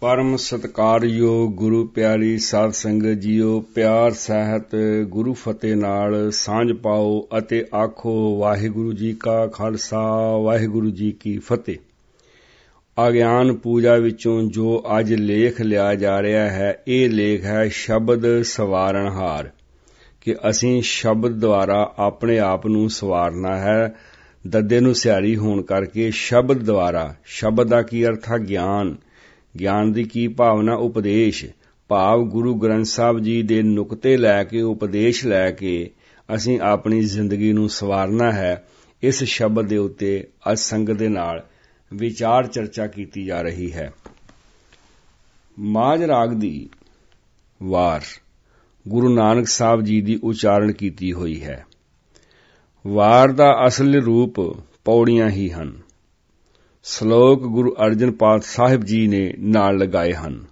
ਪਰਮ ਸਤਕਾਰਯੋਗ ਗੁਰੂ ਪਿਆਰੀ ਸਾਧ ਸੰਗਤ ਜੀਓ, ਪਿਆਰ ਸਹਿਤ ਗੁਰੂ ਫਤਿਹ ਨਾਲ ਸਾਂਝ ਪਾਓ ਅਤੇ ਆਖੋ, ਵਾਹਿਗੁਰੂ ਜੀ ਕਾ ਖਾਲਸਾ, ਵਾਹਿਗੁਰੂ ਜੀ ਕੀ ਫਤਿਹ। ਅਗਿਆਨ ਪੂਜਾ ਵਿੱਚੋਂ ਜੋ ਅੱਜ ਲੇਖ ਲਿਆ ਜਾ ਰਿਹਾ ਹੈ, ਇਹ ਲੇਖ ਹੈ ਸ਼ਬਦ ਸਵਾਰਨਹਾਰ ਕਿ ਅਸੀਂ ਸ਼ਬਦ ਦੁਆਰਾ ਆਪਣੇ ਆਪ ਨੂੰ ਸਵਾਰਨਾ ਹੈ। ਦੱਦੇ ਨੂੰ ਸਿਆਰੀ ਹੋਣ ਕਰਕੇ ਸ਼ਬਦ ਦੁਆਰਾ, ਸ਼ਬਦ ਦਾ ਕੀ ਅਰਥ ਹੈ ਗਿਆਨ। ਗਿਆਨ ਦੀ ਕੀ ਭਾਵਨਾ ਉਪਦੇਸ਼? ਭਾਵ ਗੁਰੂ ਗ੍ਰੰਥ ਸਾਹਿਬ ਜੀ ਦੇ ਨੁਕਤੇ ਲੈ ਕੇ, ਉਪਦੇਸ਼ ਲੈ ਕੇ ਅਸੀਂ ਆਪਣੀ ਜ਼ਿੰਦਗੀ ਨੂੰ ਸਵਾਰਨਾ ਹੈ, ਇਸ ਸ਼ਬਦ ਦੇ ਉੱਤੇ ਅੱਜ ਸੰਗਤ ਦੇ ਨਾਲ ਵਿਚਾਰ ਚਰਚਾ ਕੀਤੀ ਜਾ ਰਹੀ ਹੈ। ਮਾਜ ਰਾਗ ਦੀ ਵਾਰ। ਗੁਰੂ ਨਾਨਕ ਸਾਹਿਬ ਜੀ ਦੀ ਉਚਾਰਨ ਕੀਤੀ ਹੋਈ ਹੈ। ਵਾਰ ਦਾ ਅਸਲ ਰੂਪ ਪੌੜੀਆਂ ਹੀ ਹਨ। ਸ਼ਲੋਕ ਗੁਰੂ ਅਰਜਨ ਪਾਦ ਸਾਹਿਬ ਜੀ ਨੇ ਨਾਲ ਲਗਾਏ ਹਨ।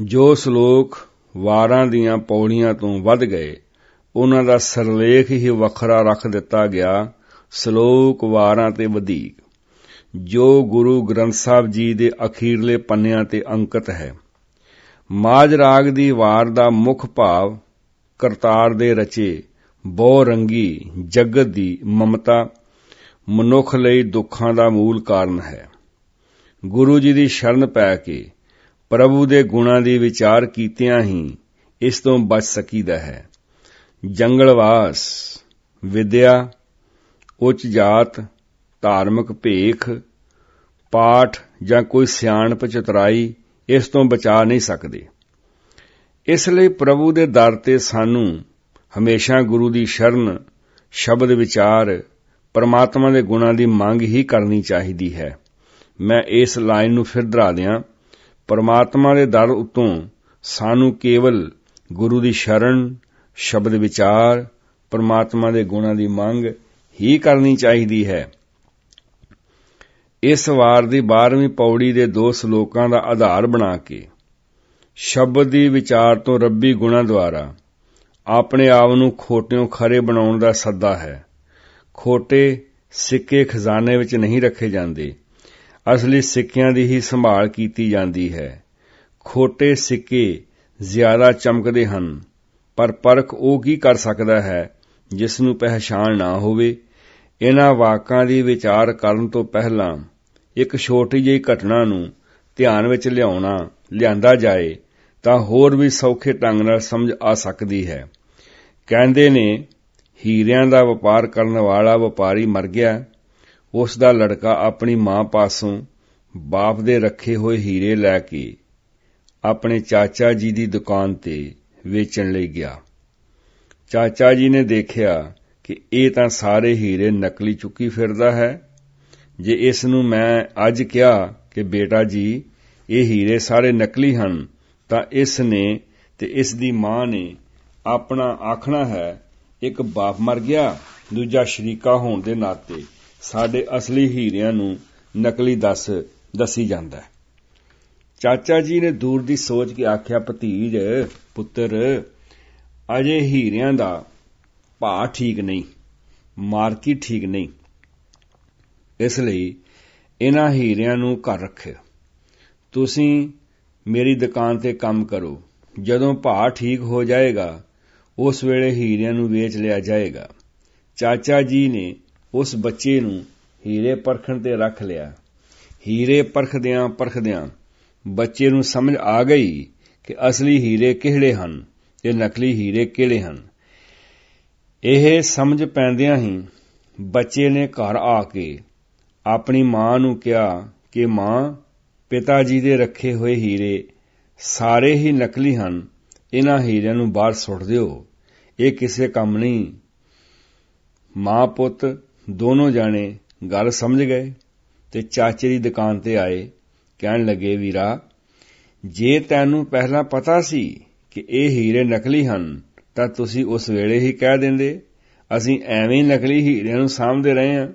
ਜੋ ਸ਼ਲੋਕ ਵਾਰਾਂ ਦੀਆਂ ਪੌੜੀਆਂ ਤੋਂ ਵੱਧ ਗਏ, ਉਹਨਾਂ ਦਾ ਸਰਲੇਖ ਹੀ ਵੱਖਰਾ ਰੱਖ ਦਿੱਤਾ ਗਿਆ, ਸ਼ਲੋਕ ਵਾਰਾਂ ਤੇ ਵਧੇਕ। ਜੋ ਗੁਰੂ ਗ੍ਰੰਥ ਸਾਹਿਬ ਜੀ ਦੇ ਅਖੀਰਲੇ ਪੰਨਿਆਂ ਤੇ ਅੰਕਿਤ ਹੈ। ਮਾਜ ਰਾਗ ਦੀ ਵਾਰ ਦਾ ਮੁੱਖ ਭਾਵ ਕਰਤਾਰ ਦੇ ਰਚੇ, ਬਹੁ ਰੰਗੀ, ਜਗਤ ਦੀ ਮਮਤਾ ਮਨੁੱਖ ਲਈ ਦੁੱਖਾਂ ਦਾ ਮੂਲ ਕਾਰਨ ਹੈ। ਗੁਰੂ ਜੀ ਦੀ ਸ਼ਰਨ ਪੈ ਕੇ ਪ੍ਰਭੂ ਦੇ ਗੁਣਾਂ ਦੀ ਵਿਚਾਰ ਕੀਤਿਆਂ ਹੀ ਇਸ ਤੋਂ ਬਚ ਸਕੀਦਾ ਹੈ। ਜੰਗਲਵਾਸ ਵਿਦਿਆ, ਉੱਚ ਜਾਤ, ਧਾਰਮਿਕ ਭੇਖ, ਪਾਠ ਜਾਂ ਕੋਈ ਸਿਆਣਪ ਚਤਰਾਈ ਇਸ ਤੋਂ ਬਚਾ ਨਹੀਂ ਸਕਦੇ। ਇਸ ਲਈ ਪ੍ਰਭੂ ਦੇ ਦਰ ਤੇ ਸਾਨੂੰ ਹਮੇਸ਼ਾ ਗੁਰੂ ਦੀ ਸ਼ਰਨ, ਸ਼ਬਦ ਵਿਚਾਰ ਪਰਮਾਤਮਾ ਦੇ ਗੁਣਾਂ ਦੀ ਮੰਗ ਹੀ ਕਰਨੀ ਚਾਹੀਦੀ ਹੈ। ਮੈਂ ਇਸ ਲਾਈਨ ਨੂੰ ਫਿਰ ਦਰਾ ਦਿਆਂ। ਪਰਮਾਤਮਾ ਦੇ ਦਰ ਉਤੋਂ ਸਾਨੂੰ ਕੇਵਲ ਗੁਰੂ ਦੀ ਸ਼ਰਨ, ਸ਼ਬਦ ਵਿਚਾਰ, ਪਰਮਾਤਮਾ ਦੇ ਗੁਣਾਂ ਦੀ ਮੰਗ ਹੀ ਕਰਨੀ ਚਾਹੀਦੀ ਹੈ। ਇਸ ਵਾਰ ਦੀ 12ਵੀਂ ਪੌੜੀ ਦੇ ਦੋ ਸ਼ਲੋਕਾਂ ਦਾ ਆਧਾਰ ਬਣਾ ਕੇ ਸ਼ਬਦ ਦੀ ਵਿਚਾਰ ਤੋਂ ਰੱਬੀ ਗੁਣਾਂ ਦੁਆਰਾ ਆਪਣੇ ਆਪ ਨੂੰ ਖੋਟਿਓਂ ਖਰੇ ਬਣਾਉਣ ਦਾ ਸੱਦਾ ਹੈ। ਖੋਟੇ ਸਿੱਕੇ ਖਜ਼ਾਨੇ ਵਿੱਚ ਨਹੀਂ ਰੱਖੇ ਜਾਂਦੇ। ਅਸਲੀ ਸਿੱਕਿਆਂ ਦੀ ਹੀ ਸੰਭਾਲ ਕੀਤੀ ਜਾਂਦੀ ਹੈ। ਖੋਟੇ ਸਿੱਕੇ ਜ਼ਿਆਦਾ ਚਮਕਦੇ ਹਨ, ਪਰ ਪਰਖ ਉਹ ਕੀ ਕਰ ਸਕਦਾ ਹੈ ਜਿਸ ਨੂੰ ਪਹਿਚਾਨ ਨਾ ਹੋਵੇ? ਇਹਨਾਂ ਵਾਕਾਂ ਦੀ ਵਿਚਾਰ ਕਰਨ ਤੋਂ ਪਹਿਲਾਂ ਇੱਕ ਛੋਟੀ ਜਿਹੀ ਘਟਨਾ ਨੂੰ ਧਿਆਨ ਵਿੱਚ ਲਿਆਉਣਾ, ਲਿਆਂਦਾ ਜਾਏ, ਤਾਂ ਹੋਰ ਵੀ ਸੌਖੇ ਢੰਗ ਨਾਲ ਸਮਝ ਆ ਸਕਦੀ ਹੈ। ਕਹਿੰਦੇ ਨੇ ਹੀਰਿਆਂ ਦਾ ਵਪਾਰ ਕਰਨ ਵਾਲਾ ਵਪਾਰੀ ਮਰ ਗਿਆ। ਉਸ ਦਾ ਲੜਕਾ ਆਪਣੀ ਮਾਂ ਪਾਸੋਂ ਬਾਪ ਦੇ ਰੱਖੇ ਹੋਏ ਹੀਰੇ ਲੈ ਕੇ ਆਪਣੇ ਚਾਚਾ ਜੀ ਦੀ ਦੁਕਾਨ ਤੇ ਵੇਚਣ ਲਈ ਗਿਆ। ਚਾਚਾ ਜੀ ਨੇ ਦੇਖਿਆ ਕਿ ਇਹ ਤਾਂ ਸਾਰੇ ਹੀਰੇ ਨਕਲੀ ਚੁੱਕੀ ਫਿਰਦਾ ਹੈ। ਜੇ ਇਸ ਨੂੰ ਮੈਂ ਅੱਜ ਕਿਹਾ ਕਿ ਬੇਟਾ ਜੀ, ਇਹ ਹੀਰੇ ਸਾਰੇ ਨਕਲੀ ਹਨ, ਤਾਂ ਇਸ ਨੇ ਤੇ ਇਸ ਦੀ ਮਾਂ ਨੇ ਆਪਣਾ ਆਖਣਾ ਹੈ ਇੱਕ ਬਾਪ ਮਰ ਗਿਆ, ਦੂਜਾ ਸ਼ਰੀਕਾ ਹੋਣ ਦੇ ਨਾਤੇ ਸਾਡੇ ਅਸਲੀ ਹੀਰਿਆਂ ਨੂੰ ਨਕਲੀ ਦੱਸ ਦੱਸੀ ਜਾਂਦਾ ਚਾਚਾ ਜੀ ਨੇ ਦੂਰ ਦੀ ਸੋਚ ਕੇ ਆਖਿਆ, ਭਤੀਜ, ਪੁੱਤਰ, ਅਜੇ ਹੀਰਿਆਂ ਦਾ ਭਾਅ ਠੀਕ ਨਹੀਂ ਮਾਰਕੀਟ ਠੀਕ ਨਹੀਂ। ਇਸ ਲਈ ਇਹਨਾਂ ਹੀਰਿਆਂ ਨੂੰ ਘਰ ਰੱਖਿਓ। ਤੁਸੀਂ ਮੇਰੀ ਦੁਕਾਨ ਤੇ ਕੰਮ ਕਰੋ। ਜਦੋਂ ਭਾਅ ਠੀਕ ਹੋ ਜਾਏਗਾ ਉਸ ਵੇਲੇ ਹੀਰਿਆਂ ਨੂੰ ਵੇਚ ਲਿਆ ਜਾਏਗਾ। ਚਾਚਾ ਜੀ ਨੇ ਉਸ ਬੱਚੇ ਨੂੰ ਹੀਰੇ ਪਰਖਣ ਤੇ ਰੱਖ ਲਿਆ। ਹੀਰੇ ਪਰਖਦਿਆਂ ਪਰਖਦਿਆਂ ਬੱਚੇ ਨੂੰ ਸਮਝ ਆ ਗਈ ਕਿ ਅਸਲੀ ਹੀਰੇ ਕਿਹੜੇ ਹਨ ਤੇ ਨਕਲੀ ਹੀਰੇ ਕਿਹੜੇ ਹਨ। ਇਹ ਸਮਝ ਪੈਂਦਿਆਂ ਹੀ ਬੱਚੇ ਨੇ ਘਰ ਆ ਕੇ ਆਪਣੀ ਮਾਂ ਨੂੰ ਕਿਹਾ ਕਿ ਮਾਂ, ਪਿਤਾ ਜੀ ਦੇ ਰੱਖੇ ਹੋਏ ਹੀਰੇ ਸਾਰੇ ਹੀ ਨਕਲੀ ਹਨ, ਇਹਨਾਂ ਹੀਰਿਆਂ ਨੂੰ ਬਾਹਰ ਸੁੱਟ ਦਿਓ। ਇਹ ਕਿਸੇ ਕੰਮ ਨਹੀਂ। ਮਾਂ ਪੁੱਤ ਦੋਨੋਂ ਜਾਣੇ ਗੱਲ ਸਮਝ ਗਏ ਤੇ ਚਾਚੇ ਦੀ ਦੁਕਾਨ ਤੇ ਆਏ। ਕਹਿਣ ਲੱਗੇ, ਵੀਰਾ, ਜੇ ਤੈਨੂੰ ਪਹਿਲਾਂ ਪਤਾ ਸੀ ਕਿ ਇਹ ਹੀਰੇ ਨਕਲੀ ਹਨ, ਤਾਂ ਤੁਸੀਂ ਉਸ ਵੇਲੇ ਹੀ ਕਹਿ ਦਿੰਦੇ, ਅਸੀਂ ਐਵੇਂ ਨਕਲੀ ਹੀਰਿਆਂ ਨੂੰ ਸਾਂਭਦੇ ਰਹੇ ਹਾਂ।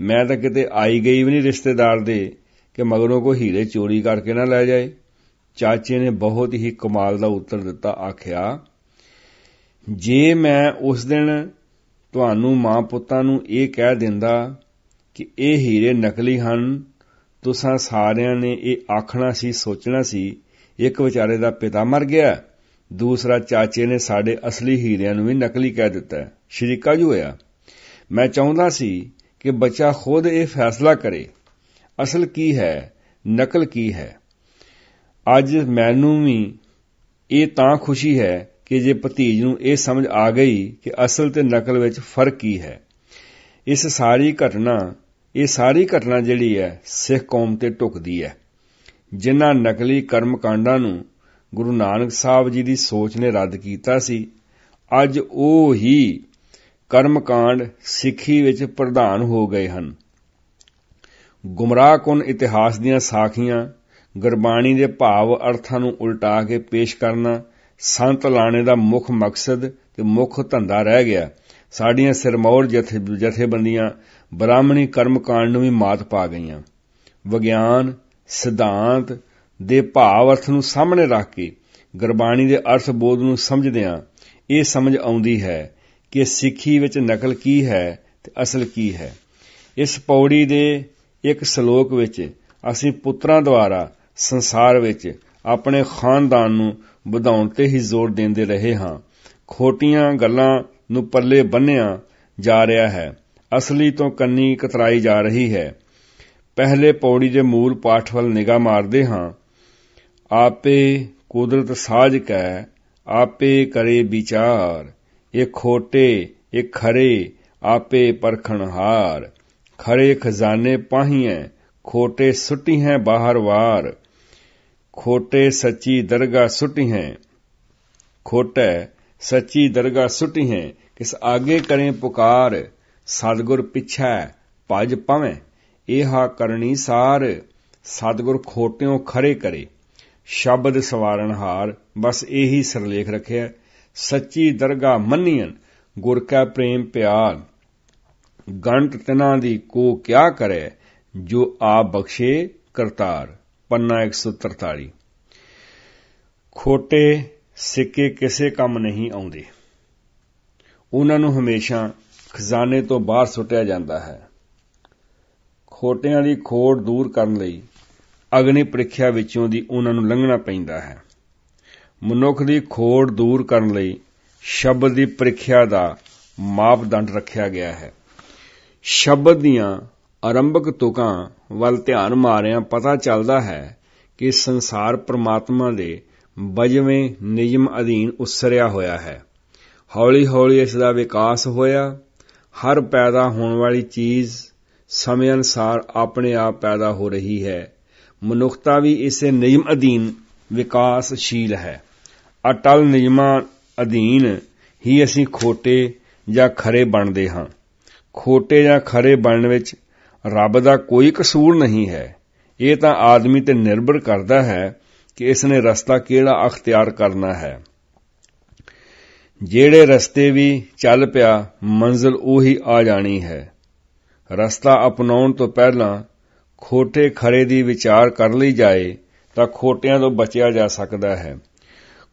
ਮੈਂ ਤਾਂ ਕਿਤੇ ਆਈ ਗਈ ਵੀ ਨਹੀਂ ਰਿਸ਼ਤੇਦਾਰ ਦੇ ਕਿ ਮਗਰੋਂ ਕੋਈ ਹੀਰੇ ਚੋਰੀ ਕਰਕੇ ਨਾ ਲੈ ਜਾਏ। ਚਾਚੇ ਨੇ ਬਹੁਤ ਹੀ ਕਮਾਲ ਦਾ ਉੱਤਰ ਦਿੱਤਾ, ਆਖਿਆ ਜੇ ਮੈਂ ਉਸ ਦਿਨ ਤੁਹਾਨੂੰ ਮਾਂ ਪੁੱਤਾਂ ਨੂੰ ਇਹ ਕਹਿ ਦਿੰਦਾ ਕਿ ਇਹ ਹੀਰੇ ਨਕਲੀ ਹਨ, ਤੁਸਾਂ ਸਾਰਿਆਂ ਨੇ ਇਹ ਆਖਣਾ ਸੀ, ਸੋਚਣਾ ਸੀ, ਇੱਕ ਵਿਚਾਰੇ ਦਾ ਪਿਤਾ ਮਰ ਗਿਆ, ਦੂਸਰਾ ਚਾਚੇ ਨੇ ਸਾਡੇ ਅਸਲੀ ਹੀਰਿਆਂ ਨੂੰ ਵੀ ਨਕਲੀ ਕਹਿ ਦਿੱਤਾ। ਸ਼ਰੀਕਾ ਕਾਜੂ ਹੋਇਆ। ਮੈਂ ਚਾਹੁੰਦਾ ਸੀ ਕਿ ਬੱਚਾ ਖੁਦ ਇਹ ਫੈਸਲਾ ਕਰੇ। ਅਸਲ ਕੀ ਹੈ, ਨਕਲ ਕੀ ਹੈ? ਅੱਜ ਮੈਨੂੰ ਵੀ ਇਹ ਤਾਂ ਖੁਸ਼ੀ ਹੈ ਕਿ ਜੇ ਭਤੀਜ ਨੂੰ ਇਹ ਸਮਝ ਆ ਗਈ ਕਿ ਅਸਲ ਤੇ ਨਕਲ ਵਿੱਚ ਫ਼ਰਕ ਕੀ ਹੈ। ਇਸ ਸਾਰੀ ਘਟਨਾ, ਇਹ ਸਾਰੀ ਘਟਨਾ ਜਿਹੜੀ ਹੈ, ਸਿੱਖ ਕੌਮ ਤੇ ਟੁਕਦੀ ਹੈ। ਜਿਨ੍ਹਾਂ ਨਕਲੀ ਕਰਮਕਾਂਡਾਂ ਨੂੰ ਗੁਰੂ ਨਾਨਕ ਸਾਹਿਬ ਜੀ ਦੀ ਸੋਚ ਨੇ ਰੱਦ ਕੀਤਾ ਸੀ, ਅੱਜ ਉਹ ਹੀ ਕਰਮਕਾਂਡ ਸਿੱਖੀ ਵਿੱਚ ਪ੍ਰਧਾਨ ਹੋ ਗਏ ਹਨ। ਗੁੰਮਰਾਹਕੁਨ ਇਤਿਹਾਸ ਦੀਆਂ ਸਾਖੀਆਂ, ਗੁਰਬਾਣੀ ਦੇ ਭਾਵ ਅਰਥਾਂ ਨੂੰ ਉਲਟਾ ਕੇ ਪੇਸ਼ ਕਰਨਾ ਸੰਤ ਲਾਣੇ ਦਾ ਮੁੱਖ ਮਕਸਦ ਤੇ ਮੁੱਖ ਧੰਦਾ ਰਹਿ ਗਿਆ। ਸਾਡੀਆਂ ਸਿਰਮੌਰ ਜਥੇਬੰਦੀਆਂ ਬ੍ਰਾਹਮਣੀ ਕਰਮਕਾਂਡ ਨੂੰ ਵੀ ਮਾਤ ਪਾ ਗਈਆਂ। ਵਿਗਿਆਨ, ਸਿਧਾਂਤ ਦੇ ਭਾਵ ਅਰਥ ਨੂੰ ਸਾਹਮਣੇ ਰੱਖ ਕੇ ਗੁਰਬਾਣੀ ਦੇ ਅਰਥ ਬੋਧ ਨੂੰ ਸਮਝਦਿਆਂ ਇਹ ਸਮਝ ਆਉਂਦੀ ਹੈ ਕਿ ਸਿੱਖੀ ਵਿੱਚ ਨਕਲ ਕੀ ਹੈ ਤੇ ਅਸਲ ਕੀ ਹੈ। ਇਸ ਪੌੜੀ ਦੇ ਇੱਕ ਸ਼ਲੋਕ ਵਿੱਚ ਅਸੀਂ ਪੁੱਤਰਾਂ ਦੁਆਰਾ ਸੰਸਾਰ ਵਿੱਚ ਆਪਣੇ ਖਾਨਦਾਨ ਨੂੰ ਵਧਾਉਣ ਤੇ ਹੀ ਜ਼ੋਰ ਦਿੰਦੇ ਰਹੇ ਹਾਂ। ਖੋਟੀਆਂ ਗੱਲਾਂ ਨੂੰ ਪੱਲੇ ਬੰਨਿਆ ਜਾ ਰਿਹਾ ਹੈ। ਅਸਲੀ ਤੋਂ ਕੰਨੀ ਕਤਰਾਈ ਜਾ ਰਹੀ ਹੈ। ਪਹਿਲੇ ਪੌੜੀ ਦੇ ਮੂਲ ਪਾਠ ਵੱਲ ਨਿਗਾਹ ਮਾਰਦੇ ਹਾਂ। ਆਪੇ ਕੁਦਰਤ ਸਾਜਕ ਹੈ ਆਪੇ ਕਰੇ ਵਿਚਾਰ। ਇਹ ਖੋਟੇ, ਇਹ ਖਰੇ, ਆਪੇ ਪਰਖਣਹਾਰ ਖਰੇ ਖਜ਼ਾਨੇ ਪਾਹੀਐ, ਖੋਟੇ ਸੁੱਟੀ ਹੈ ਬਾਹਰ ਵਾਰ। ਖੋਟੇ ਸੱਚੀ ਦਰਗਾ ਸੁੱਟੀ ਹੈ। ਖੋਟੇ ਸੱਚੀ ਦਰਗਾ ਸੁੱਟੀ ਹੈ। ਕਿਸ ਆਗੇ ਕਰੇ ਪੁਕਾਰ, ਸਤਗੁਰ ਪਿਛੈ ਭਜ ਪਵੇਂ ਇਹਾ ਕਰਨੀ ਸਾਰ, ਸਤਗੁਰ ਖੋਟਿਓ ਖਰੇ ਕਰੇ। ਸ਼ਬਦ ਸਵਾਰਨ ਹਾਰ, ਬਸ ਇਹੀ ਸਰਲੇਖ ਰੱਖਿਆ। ਸੱਚੀ ਦਰਗਾ ਮੰਨੀਆਂ ਗੁਰ ਕਾ ਪ੍ਰੇਮ ਪਿਆਰ। ਗੰਟ ਤਨਾਂ ਦੀ ਕੋ ਕਿਆ ਕਰੇ, ਜੋ ਆਪ ਬਖਸ਼ੇ ਕਰਤਾਰ। ਪੰਨਾ 143 ਖੋਟੇ ਸਿੱਕੇ ਕਿਸੇ ਕੰਮ ਨਹੀਂ ਆਉਂਦੇ। ਉਹਨਾਂ ਨੂੰ ਹਮੇਸ਼ਾ ਖਜ਼ਾਨੇ ਤੋਂ ਬਾਹਰ ਸੁੱਟਿਆ ਜਾਂਦਾ ਹੈ। ਖੋਟਿਆਂ ਦੀ ਖੋੜ ਦੂਰ ਕਰਨ ਲਈ ਅਗਨੀ ਪ੍ਰੀਖਿਆ ਵਿੱਚੋਂ ਦੀ ਉਹਨਾਂ ਨੂੰ ਲੰਘਣਾ ਪੈਂਦਾ ਹੈ। ਮਨੁੱਖ ਦੀ ਖੋੜ ਦੂਰ ਕਰਨ ਲਈ ਸ਼ਬਦ ਦੀ ਪ੍ਰੀਖਿਆ ਦਾ ਮਾਪਦੰਡ ਰੱਖਿਆ ਗਿਆ ਹੈ। ਸ਼ਬਦ ਦੀਆਂ ਆਰੰਭਕ ਤੁਕਾਂ ਵੱਲ ਧਿਆਨ ਮਾਰਿਆਂ ਪਤਾ ਚੱਲਦਾ ਹੈ ਕਿ ਸੰਸਾਰ ਪ੍ਰਮਾਤਮਾ ਦੇ ਬਜਵੇਂ ਨਿਯਮ ਅਧੀਨ ਉਸਰਿਆ ਹੋਇਆ ਹੈ। ਹੌਲੀ-ਹੌਲੀ ਇਸ ਦਾ ਵਿਕਾਸ ਹੋਇਆ। ਹਰ ਪੈਦਾ ਹੋਣ ਵਾਲੀ ਚੀਜ਼ ਸਮੇਂ ਅਨਸਾਰ ਆਪਣੇ ਆਪ ਪੈਦਾ ਹੋ ਰਹੀ ਹੈ। ਮਨੁੱਖਤਾ ਵੀ ਇਸੇ ਨਿਯਮ ਅਧੀਨ ਵਿਕਾਸਸ਼ੀਲ ਹੈ। ਅਟਲ ਨਿਯਮਾਂ ਅਧੀਨ ਹੀ ਅਸੀਂ ਖੋਟੇ ਜਾਂ ਖਰੇ ਬਣਦੇ ਹਾਂ। ਖੋਟੇ ਜਾਂ ਖਰੇ ਬਣਨ ਵਿੱਚ ਰੱਬ ਦਾ ਕੋਈ ਕਸੂਰ ਨਹੀਂ ਹੈ। ਇਹ ਤਾਂ ਆਦਮੀ ਤੇ ਨਿਰਭਰ ਕਰਦਾ ਹੈ ਕਿ ਇਸ ਨੇ ਰਸਤਾ ਕਿਹੜਾ ਅਖਤਿਆਰ ਕਰਨਾ ਹੈ। ਜਿਹੜੇ ਰਸਤੇ ਵੀ ਚੱਲ ਪਿਆ, ਮੰਜ਼ਲ ਉਹੀ ਆ ਜਾਣੀ ਹੈ। ਰਸਤਾ ਅਪਣਾਉਣ ਤੋਂ ਪਹਿਲਾਂ ਖੋਟੇ ਖਰੇ ਦੀ ਵਿਚਾਰ ਕਰ ਲਈ ਜਾਏ ਤਾਂ ਖੋਟਿਆਂ ਤੋਂ ਬਚਿਆ ਜਾ ਸਕਦਾ ਹੈ।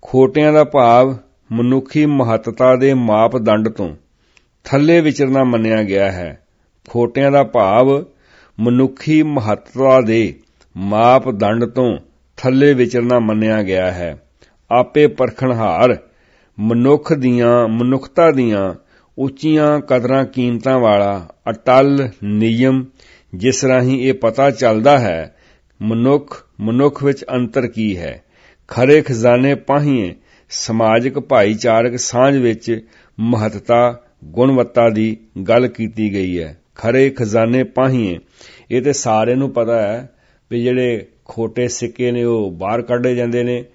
ਖੋਟਿਆਂ ਦਾ ਭਾਵ ਮਨੁੱਖੀ ਮਹੱਤਤਾ ਦੇ ਮਾਪਦੰਡ ਤੋਂ ਥੱਲੇ ਵਿਚਰਨਾ ਮੰਨਿਆ ਗਿਆ ਹੈ। ਖੋਟਿਆਂ ਦਾ ਭਾਵ ਮਨੁੱਖੀ ਮਹੱਤਤਾ ਦੇ ਮਾਪਦੰਡ ਤੋਂ ਥੱਲੇ ਵਿਚਰਨਾ ਮੰਨਿਆ ਗਿਆ ਹੈ। ਆਪੇ ਪਰਖਣਹਾਰ ਮਨੁੱਖ ਦੀਆਂ, ਮਨੁੱਖਤਾ ਦੀਆਂ ਉੱਚੀਆਂ ਕਦਰਾਂ ਕੀਮਤਾਂ ਵਾਲਾ ਅਟਲ ਨਿਯਮ ਜਿਸ ਰਾਹੀਂ ਇਹ ਪਤਾ ਚੱਲਦਾ ਹੈ, ਮਨੁੱਖ ਮਨੁੱਖ ਵਿੱਚ ਅੰਤਰ ਕੀ ਹੈ। ਖਰੇ ਖਜ਼ਾਨੇ ਪਾਹੀਏ ਸਮਾਜਿਕ, ਭਾਈਚਾਰਕ ਸਾਂਝ ਵਿੱਚ ਮਹੱਤਤਾ, ਗੁਣਵੱਤਾ ਦੀ ਗੱਲ ਕੀਤੀ ਗਈ ਹੈ। ਖਰੇ ਖਜ਼ਾਨੇ ਪਾਹੀਏ। ਇਹ ਤੇ ਸਾਰਿਆਂ ਨੂੰ ਪਤਾ ਹੈ ਵੀ ਜਿਹੜੇ ਖੋਟੇ ਸਿੱਕੇ ਨੇ, ਉਹ ਬਾਹਰ ਕੱਢੇ ਜਾਂਦੇ ਨੇ।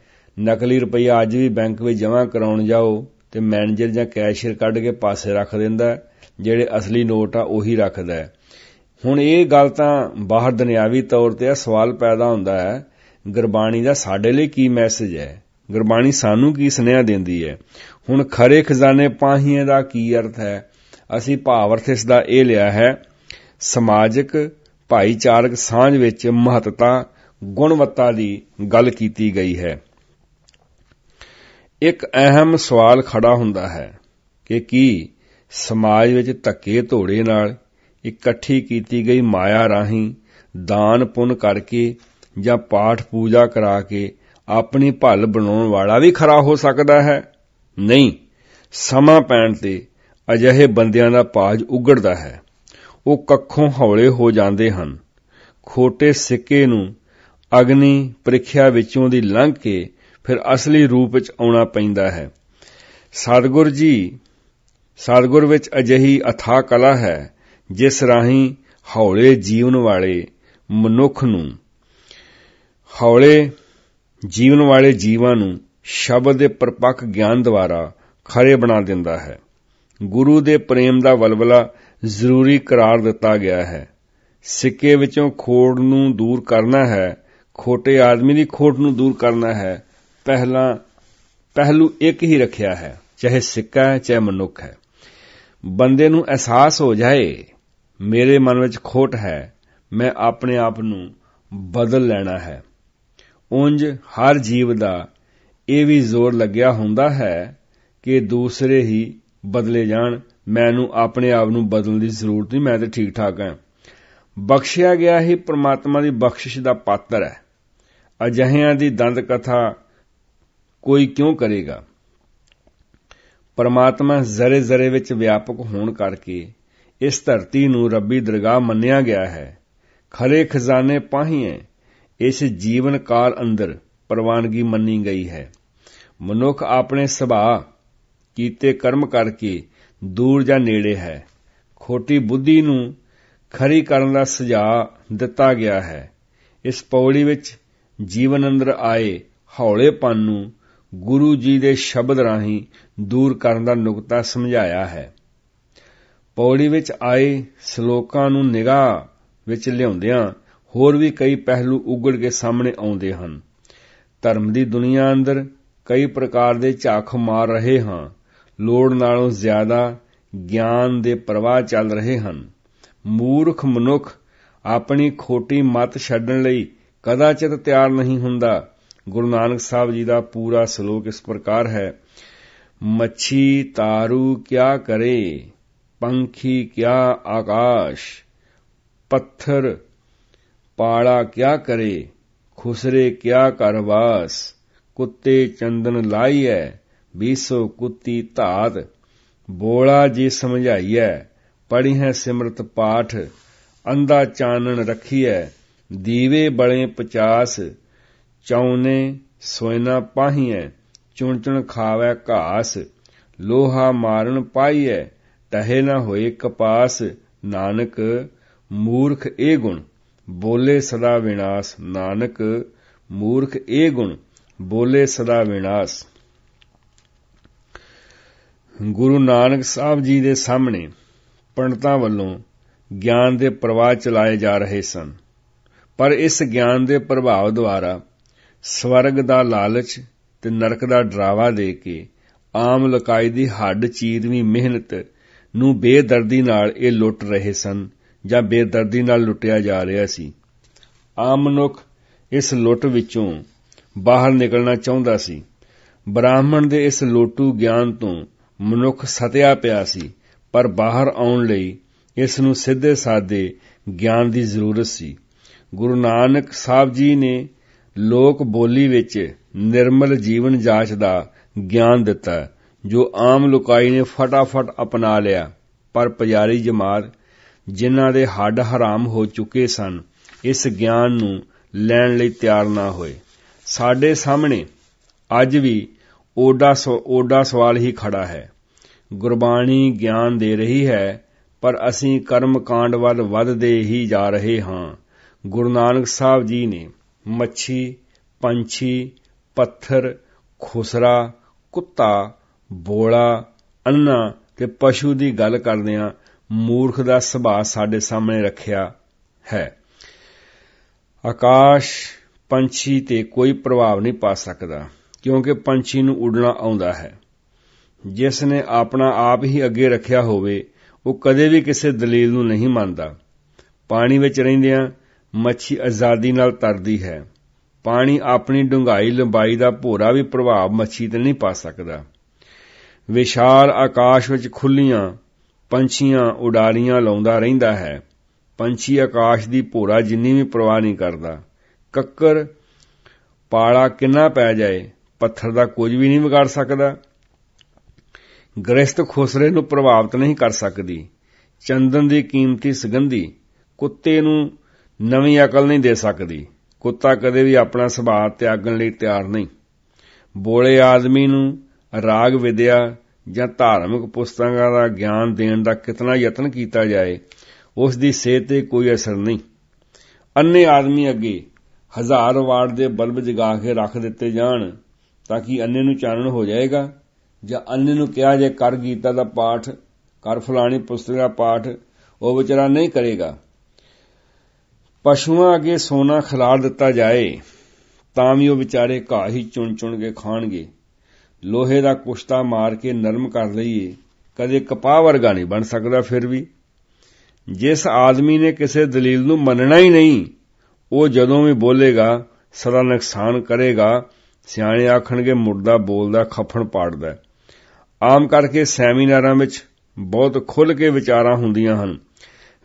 ਨਕਲੀ ਰੁਪਈਆ ਅੱਜ ਵੀ ਬੈਂਕ ਵਿੱਚ ਜਮ੍ਹਾਂ ਕਰਾਉਣ ਜਾਓ ਤੇ ਮੈਨੇਜਰ ਜਾਂ ਕੈਸ਼ੀਅਰ ਕੱਢ ਕੇ ਪਾਸੇ ਰੱਖ ਦਿੰਦਾ ਜਿਹੜੇ ਅਸਲੀ ਨੋਟ ਆ ਉਹੀ ਰੱਖਦਾ ਹੁਣ ਇਹ ਗੱਲ ਤਾਂ ਬਾਹਰ ਦੁਨਿਆਵੀ ਤੌਰ ਤੇ ਆ ਸਵਾਲ ਪੈਦਾ ਹੁੰਦਾ ਹੈ, ਗੁਰਬਾਣੀ ਦਾ ਸਾਡੇ ਲਈ ਕੀ ਮੈਸੇਜ ਹੈ? ਗੁਰਬਾਣੀ ਸਾਨੂੰ ਕੀ ਸੁਨੇਹਾ ਦਿੰਦੀ ਹੈ? ਹੁਣ ਖਰੇ ਖਜ਼ਾਨੇ ਪਾਹੀਆਂ ਦਾ ਕੀ ਅਰਥ ਹੈ? ਅਸੀਂ ਭਾਵ ਅਰਥ ਇਸ ਦਾ ਇਹ ਲਿਆ ਹੈ, ਸਮਾਜਿਕ ਭਾਈਚਾਰਕ ਸਾਂਝ ਵਿੱਚ ਮਹੱਤਤਾ, ਗੁਣਵੱਤਾ ਦੀ ਗੱਲ ਕੀਤੀ ਗਈ ਹੈ। ਇੱਕ ਅਹਿਮ ਸਵਾਲ ਖੜਾ ਹੁੰਦਾ ਹੈ ਕਿ ਕੀ ਸਮਾਜ ਵਿੱਚ ਧੱਕੇ ਧੋੜੇ ਨਾਲ ਇਕੱਠੀ ਕੀਤੀ ਗਈ ਮਾਇਆ ਰਾਹੀਂ ਦਾਨ ਪੁੰਨ ਕਰਕੇ ਜਾਂ ਪਾਠ ਪੂਜਾ ਕਰਾ ਕੇ ਆਪਣੀ ਭਲ ਬਣਾਉਣ ਵਾਲਾ ਵੀ ਖਰਾ ਹੋ ਸਕਦਾ ਹੈ? ਨਹੀਂ। ਸਮਾਂ ਪੈਣ ਤੇ ਅਜਿਹੇ ਬੰਦਿਆਂ ਦਾ ਪਾਜ ਉਗੜਦਾ ਹੈ। ਉਹ ਕੱਖੋਂ ਹੌਲੇ ਹੋ ਜਾਂਦੇ ਹਨ। ਖੋਟੇ ਸਿੱਕੇ ਨੂੰ ਅਗਨੀ ਪ੍ਰੀਖਿਆ ਵਿੱਚੋਂ ਦੀ ਲੰਘ ਕੇ ਫਿਰ ਅਸਲੀ ਰੂਪ ਵਿੱਚ ਆਉਣਾ ਪੈਂਦਾ ਹੈ। ਸਤਿਗੁਰ ਜੀ, ਸਤਿਗੁਰ ਵਿੱਚ ਅਜਿਹੀ ਅਥਾ ਕਲਾ ਹੈ, ਜਿਸ ਰਾਹੀਂ ਹੌਲੇ ਜੀਵਨ ਵਾਲੇ ਮਨੁੱਖ ਨੂੰ, ਹੌਲੇ ਜੀਵਨ ਵਾਲੇ ਜੀਵਾਂ ਨੂੰ ਸ਼ਬਦ ਦੇ ਪਰਪੱਕ ਗਿਆਨ ਦੁਆਰਾ ਖਰੇ ਬਣਾ ਦਿੰਦਾ ਹੈ। ਗੁਰੂ ਦੇ ਪ੍ਰੇਮ ਦਾ ਵਲਵਲਾ ਜ਼ਰੂਰੀ ਕਰਾਰ ਦਿੱਤਾ ਗਿਆ ਹੈ। ਸਿੱਕੇ ਵਿੱਚੋਂ ਖੋੜ ਨੂੰ ਦੂਰ ਕਰਨਾ ਹੈ। ਖੋਟੇ ਆਦਮੀ ਦੀ ਖੋਟ ਨੂੰ ਦੂਰ ਕਰਨਾ ਹੈ। ਪਹਿਲਾ, ਪਹਿਲੂ ਇੱਕ ਹੀ ਰੱਖਿਆ ਹੈ, ਚਾਹੇ ਸਿੱਕਾ ਹੈ, ਚਾਹੇ ਮਨੁੱਖ ਹੈ। ਬੰਦੇ ਨੂੰ ਅਹਿਸਾਸ ਹੋ ਜਾਏ, ਮੇਰੇ ਮਨ ਵਿੱਚ ਖੋਟ ਹੈ, ਮੈਂ ਆਪਣੇ ਆਪ ਨੂੰ ਬਦਲ ਲੈਣਾ ਹੈ। ਉੰਜ ਹਰ ਜੀਵ ਦਾ ਇਹ ਵੀ ਜ਼ੋਰ ਲੱਗਿਆ ਹੁੰਦਾ ਹੈ ਕਿ ਦੂਸਰੇ ਹੀ ਬਦਲੇ ਜਾਣ, ਮੈਨੂੰ ਆਪਣੇ ਆਪ ਨੂੰ ਬਦਲਣ ਦੀ ਜ਼ਰੂਰਤ ਨਹੀਂ, ਮੈਂ ਤੇ ਠੀਕ ਠਾਕ ਹਾਂ। ਬਖਸ਼ਿਆ ਗਿਆ ਹੀ ਪ੍ਰਮਾਤਮਾ ਦੀ ਬਖਸ਼ਿਸ਼ ਦਾ ਪਾਤਰ ਹੈ। ਅਜਿਹਿਆਂ ਦੀ ਦੰਦ ਕਥਾ ਕੋਈ ਕਿਉਂ ਕਰੇਗਾ? ਪਰਮਾਤਮਾ ਜ਼ਰੇ ਜ਼ਰੇ ਵਿੱਚ ਵਿਆਪਕ ਹੋਣ ਕਰਕੇ ਇਸ ਧਰਤੀ ਨੂੰ ਰੱਬੀ ਦਰਗਾਹ ਮੰਨਿਆ ਗਿਆ ਹੈ। ਖਰੇ ਖਜ਼ਾਨੇ ਪਾਹੀਏ ਇਸ ਜੀਵਨ ਕਾਲ ਅੰਦਰ ਪ੍ਰਵਾਨਗੀ ਮੰਨੀ ਗਈ ਹੈ। ਮਨੁੱਖ ਆਪਣੇ ਸੁਭਾਅ ਕੀਤੇ ਕਰਮ ਕਰਕੇ ਦੂਰ ਜਾਂ ਨੇੜੇ ਹੈ। ਖੋਟੀ ਬੁੱਧੀ ਨੂੰ ਖਰੀ ਕਰਨ ਦਾ ਸੁਝਾਅ ਦਿੱਤਾ ਗਿਆ ਹੈ। ਇਸ ਪੌੜੀ ਵਿੱਚ ਜੀਵਨ ਅੰਦਰ ਆਏ ਹੌਲੇਪਨ ਨੂੰ ਗੁਰੂ ਜੀ ਦੇ ਸ਼ਬਦ ਰਾਹੀਂ ਦੂਰ ਕਰਨ ਦਾ ਨੁਕਤਾ ਸਮਝਾਇਆ ਹੈ। ਪੌੜੀ ਵਿੱਚ ਆਏ ਸ਼ਲੋਕਾਂ ਨੂੰ ਨਿਗਾਹ ਵਿੱਚ ਲਿਆਉਂਦਿਆਂ ਹੋਰ ਵੀ ਕਈ ਪਹਿਲੂ ਉਗੜ ਕੇ ਸਾਹਮਣੇ ਆਉਂਦੇ ਹਨ। ਧਰਮ ਦੀ ਦੁਨੀਆ ਅੰਦਰ ਕਈ ਪ੍ਰਕਾਰ ਦੇ ਝਾਕ ਮਾਰ ਰਹੇ ਹਾਂ। ਲੋੜ ਨਾਲੋਂ ਜ਼ਿਆਦਾ ਗਿਆਨ ਦੇ ਪ੍ਰਵਾਹ ਚੱਲ ਰਹੇ ਹਨ। ਮੂਰਖ ਮਨੁੱਖ ਆਪਣੀ ਖੋਟੀ ਮਤ ਛੱਡਣ ਲਈ ਕਦਾਚਿਤ ਤਿਆਰ ਨਹੀਂ ਹੁੰਦਾ। ਗੁਰੂ ਨਾਨਕ ਸਾਹਿਬ ਜੀ ਦਾ ਪੂਰਾ ਸ਼ਲੋਕ ਇਸ ਪ੍ਰਕਾਰ ਹੈ, ਮੱਛੀ ਤਾਰੂ ਕਿਆ ਕਰੇ, ਪੰਖੀ ਕਿਆ ਆਕਾਸ਼, ਪੱਥਰ ਪਾਲਾ ਕਿਆ ਕਰੇ, ਖੁਸਰੇ ਕਿਆ ਕਰਵਾਸ ਕੁੱਤੇ ਚੰਦਨ ਲਾਈਐ ਬੀਸੋ ਕੁੱਤੀ ਧਾਤ, ਬੋਲਾ ਜੀ ਸਮਝਾਈਐ ਪੜੀ ਹੈ ਸਿਮਰਤ ਪਾਠ ਅੰਦਾ ਚਾਨਣ ਰਖੀਐ, ਦੀਵੇ ਬਲੇ 50 ਚੌਨੇ ਸੋਇਨਾ ਪਾਹੀਐ ਚੁਣ ਚੁਣ ਖਾਵੈ ਘਾਸ, ਲੋਹਾ ਮਾਰਨ ਪਾਈਐ, ਟਹੇ ਨਾ ਹੋਏ ਕਪਾਸ, ਨਾਨਕ ਮੂਰਖ ਇਹ ਗੁਣ, ਬੋਲੇ ਸਦਾ ਵਿਨਾਸ਼, ਨਾਨਕ ਮੂਰਖ ਇਹ ਗੁਣ, ਬੋਲੇ ਸਦਾ ਵਿਨਾਸ਼। ਗੁਰੂ ਨਾਨਕ ਸਾਹਿਬ ਜੀ ਦੇ ਸਾਹਮਣੇ ਪੰਡਤਾਂ ਵੱਲੋਂ ਗਿਆਨ ਦੇ ਪ੍ਰਵਾਹ ਚਲਾਏ ਜਾ ਰਹੇ ਸਨ। ਪਰ ਇਸ ਗਿਆਨ ਦੇ ਪ੍ਰਭਾਵ ਦੁਆਰਾ ਸਵਰਗ ਦਾ ਲਾਲਚ ਤੇ ਨਰਕ ਦਾ ਡਰਾਵਾ ਦੇ ਕੇ ਆਮ ਲਕਾਈ ਦੀ ਹੱਡ ਚੀਰਵੀਂ ਮਿਹਨਤ ਨੂੰ ਬੇਦਰਦੀ ਨਾਲ ਇਹ ਲੁੱਟ ਰਹੇ ਸਨ ਜਾਂ ਬੇਦਰਦੀ ਨਾਲ ਲੁੱਟਿਆ ਜਾ ਰਿਹਾ ਸੀ। ਆਮ ਮਨੁੱਖ ਇਸ ਲੁੱਟ ਵਿੱਚੋਂ ਬਾਹਰ ਨਿਕਲਣਾ ਚਾਹੁੰਦਾ ਸੀ। ਬ੍ਰਾਹਮਣ ਦੇ ਇਸ ਲੋਟੂ ਗਿਆਨ ਤੋਂ ਮਨੁੱਖ ਸਤਿਆ ਪਿਆ ਸੀ, ਪਰ ਬਾਹਰ ਆਉਣ ਲਈ ਇਸ ਨੂੰ ਸਿੱਧੇ ਸਾਦੇ ਗਿਆਨ ਦੀ ਜ਼ਰੂਰਤ ਸੀ। ਗੁਰੂ ਨਾਨਕ ਸਾਹਿਬ ਜੀ ਨੇ ਲੋਕ ਬੋਲੀ ਵਿੱਚ ਨਿਰਮਲ ਜੀਵਨ ਜਾਚ ਦਾ ਗਿਆਨ ਦਿੱਤਾ, ਜੋ ਆਮ ਲੁਕਾਈ ਨੇ ਫਟਾਫਟ ਅਪਣਾ ਲਿਆ। ਪਰ ਪੁਜਾਰੀ ਜਮਾਤ, ਜਿਨ੍ਹਾਂ ਦੇ ਹੱਡ ਹਰਾਮ ਹੋ ਚੁੱਕੇ ਸਨ, ਇਸ ਗਿਆਨ ਨੂੰ ਲੈਣ ਲਈ ਤਿਆਰ ਨਾ ਹੋਏ। ਸਾਡੇ ਸਾਹਮਣੇ ਅੱਜ ਵੀ ਓਡਾ ਓਡਾ ਸਵਾਲ ਹੀ ਖੜਾ ਹੈ। ਗੁਰਬਾਣੀ ਗਿਆਨ ਦੇ ਰਹੀ ਹੈ, ਪਰ ਅਸੀਂ ਕਰਮ ਕਾਂਡ ਵੱਲ ਵੱਧਦੇ ਹੀ ਜਾ ਰਹੇ ਹਾਂ। ਗੁਰੂ ਨਾਨਕ ਸਾਹਿਬ ਜੀ ਨੇ ਮੱਛੀ, ਪੰਛੀ, ਪੱਥਰ, ਖੁਸਰਾ, ਕੁੱਤਾ, ਬੋਲਾ ਅੰਨਾ ਤੇ ਪਸ਼ੂ ਦੀ ਗੱਲ ਕਰਦਿਆਂ ਮੂਰਖ ਦਾ ਸੁਭਾਅ ਸਾਡੇ ਸਾਹਮਣੇ ਰੱਖਿਆ ਹੈ। ਆਕਾਸ਼ ਪੰਛੀ ਤੇ ਕੋਈ ਪ੍ਰਭਾਵ ਨਹੀਂ ਪਾ ਸਕਦਾ। ਕਿਉਂਕਿ ਪੰਛੀ ਨੂੰ ਉਡਣਾ ਆਉਂਦਾ ਹੈ। ਜਿਸ ਨੇ ਆਪਣਾ ਆਪ ਹੀ ਅੱਗੇ ਰੱਖਿਆ ਹੋਵੇ, ਉਹ ਕਦੇ ਵੀ ਕਿਸੇ ਦਲੀਲ ਨੂੰ ਨਹੀਂ ਮੰਨਦਾ। ਪਾਣੀ ਵਿੱਚ ਰਹਿੰਦਿਆਂ ਮੱਛੀ ਆਜ਼ਾਦੀ ਨਾਲ ਤਰਦੀ ਹੈ। ਪਾਣੀ ਆਪਣੀ ਡੂੰਘਾਈ, ਲੰਬਾਈ ਦਾ ਭੋਰਾ ਵੀ ਪ੍ਰਭਾਵ ਮੱਛੀ ਤੇ ਨਹੀਂ ਪਾ ਸਕਦਾ। ਵਿਸ਼ਾਲ ਆਕਾਸ਼ ਵਿੱਚ ਖੁੱਲੀਆਂ ਪੰਛੀਆਂ ਉਡਾਰੀਆਂ ਲਾਉਂਦਾ ਰਹਿੰਦਾ ਹੈ। ਪੰਛੀ ਆਕਾਸ਼ ਦੀ ਭੋਰਾ ਜਿੰਨੀ ਵੀ ਪਰਵਾਹ ਨਹੀਂ ਕਰਦਾ। ਕੱਕਰ ਪਾਲਾ ਕਿੰਨਾ ਪੈ ਜਾਏ ਪੱਥਰ ਦਾ ਕੁਝ ਵੀ ਨਹੀਂ ਵਿਗਾੜ ਸਕਦਾ। ਗ੍ਰਸਤ ਖੁਸਰੇ ਨੂੰ ਪ੍ਰਭਾਵਿਤ ਨਹੀਂ ਕਰ ਸਕਦੀ। ਚੰਦਨ ਦੀ ਕੀਮਤੀ ਸੁਗੰਧੀ ਕੁੱਤੇ ਨੂੰ ਨਵੀਂ ਅਕਲ ਨਹੀਂ ਦੇ ਸਕਦੀ। ਕੁੱਤਾ ਕਦੇ ਵੀ ਆਪਣਾ ਸੁਭਾਅ ਤਿਆਗਣ ਲਈ ਤਿਆਰ ਨਹੀਂ। ਬੋਲੇ ਆਦਮੀ ਨੂੰ ਰਾਗ ਵਿਦਿਆ ਜਾਂ ਧਾਰਮਿਕ ਪੁਸਤਕਾਂ ਦਾ ਗਿਆਨ ਦੇਣ ਦਾ ਕਿਤਨਾ ਯਤਨ ਕੀਤਾ ਜਾਏ, ਉਸ ਦੀ ਸਿਹਤ ਤੇ ਕੋਈ ਅਸਰ ਨਹੀਂ। ਅੰਨੇ ਆਦਮੀ ਅੱਗੇ ਹਜ਼ਾਰ ਵਾਟ ਦੇ ਬਲਬ ਜਗਾ ਕੇ ਰੱਖ ਦਿੱਤੇ ਜਾਣ। ਤਾਂ ਕਿ ਅੰਨੇ ਨੂੰ ਚਾਨਣ ਹੋ ਜਾਏਗਾ। ਜਾਂ ਅੰਨੇ ਨੂੰ ਕਿਹਾ ਜੇ ਕਰ ਗੀਤਾ ਦਾ ਪਾਠ, ਕਰ ਫਲਾਣੀ ਪੁਸਤਕ ਦਾ ਪਾਠ, ਉਹ ਵਿਚਾਰਾ ਨਹੀਂ ਕਰੇਗਾ। ਪਸ਼ੂਆਂ ਅੱਗੇ ਸੋਨਾ ਖਿਲਾਰ ਦਿੱਤਾ ਜਾਏ, ਤਾਂ ਵੀ ਉਹ ਵਿਚਾਰੇ ਘਾਹ ਹੀ ਚੁਣ ਚੁਣ ਕੇ ਖਾਣਗੇ। ਲੋਹੇ ਦਾ ਕੁਸ਼ਤਾ ਮਾਰ ਕੇ ਨਰਮ ਕਰ ਲਈਏ, ਕਦੇ ਕਪਾਹ ਵਰਗਾ ਨਹੀਂ ਬਣ ਸਕਦਾ ਫਿਰ ਵੀ। ਜਿਸ ਆਦਮੀ ਨੇ ਕਿਸੇ ਦਲੀਲ ਨੂੰ ਮੰਨਣਾ ਹੀ ਨਹੀਂ, ਉਹ ਜਦੋਂ ਵੀ ਬੋਲੇਗਾ, ਸਦਾ ਨੁਕਸਾਨ ਕਰੇਗਾ ਸਿਆਣੇ ਆਖਣਗੇ, ਮੁਰਦਾ ਬੋਲਦਾ ਖਫਣ ਪਾੜਦਾ। ਆਮ ਕਰਕੇ ਸੈਮੀਨਾਰਾਂ ਵਿੱਚ ਬਹੁਤ ਖੁੱਲ ਕੇ ਵਿਚਾਰਾਂ ਹੁੰਦੀਆਂ ਹਨ।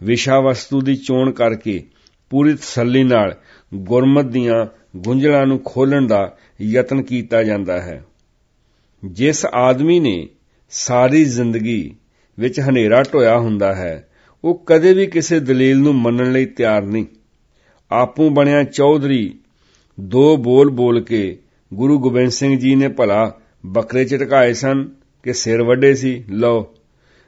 ਵਿਸ਼ਾ ਵਸਤੂ ਦੀ ਚੋਣ ਕਰਕੇ ਪੂਰੀ ਤਸੱਲੀ ਨਾਲ ਗੁਰਮਤ ਦੀਆਂ ਗੁੰਝਲਾਂ ਨੂੰ ਖੋਲਣ ਦਾ ਯਤਨ ਕੀਤਾ ਜਾਂਦਾ ਹੈ। ਜਿਸ ਆਦਮੀ ਨੇ ਸਾਰੀ ਜ਼ਿੰਦਗੀ ਵਿੱਚ ਹਨੇਰਾ ਢੋਇਆ ਹੁੰਦਾ ਹੈ, ਉਹ ਕਦੇ ਵੀ ਕਿਸੇ ਦਲੀਲ ਨੂੰ ਮੰਨਣ ਲਈ ਤਿਆਰ ਨਹੀਂ। ਆਪੂ ਬਣਿਆ ਚੌਧਰੀ ਦੋ ਬੋਲ ਬੋਲ ਕੇ ਗੁਰੂ ਗੋਬਿੰਦ ਸਿੰਘ ਜੀ ਨੇ ਭਲਾ ਬੱਕਰੇ ਝਟਕਾਏ ਸਨ ਕਿ ਸਿਰ ਵੱਡੇ ਸੀ। ਲਓ,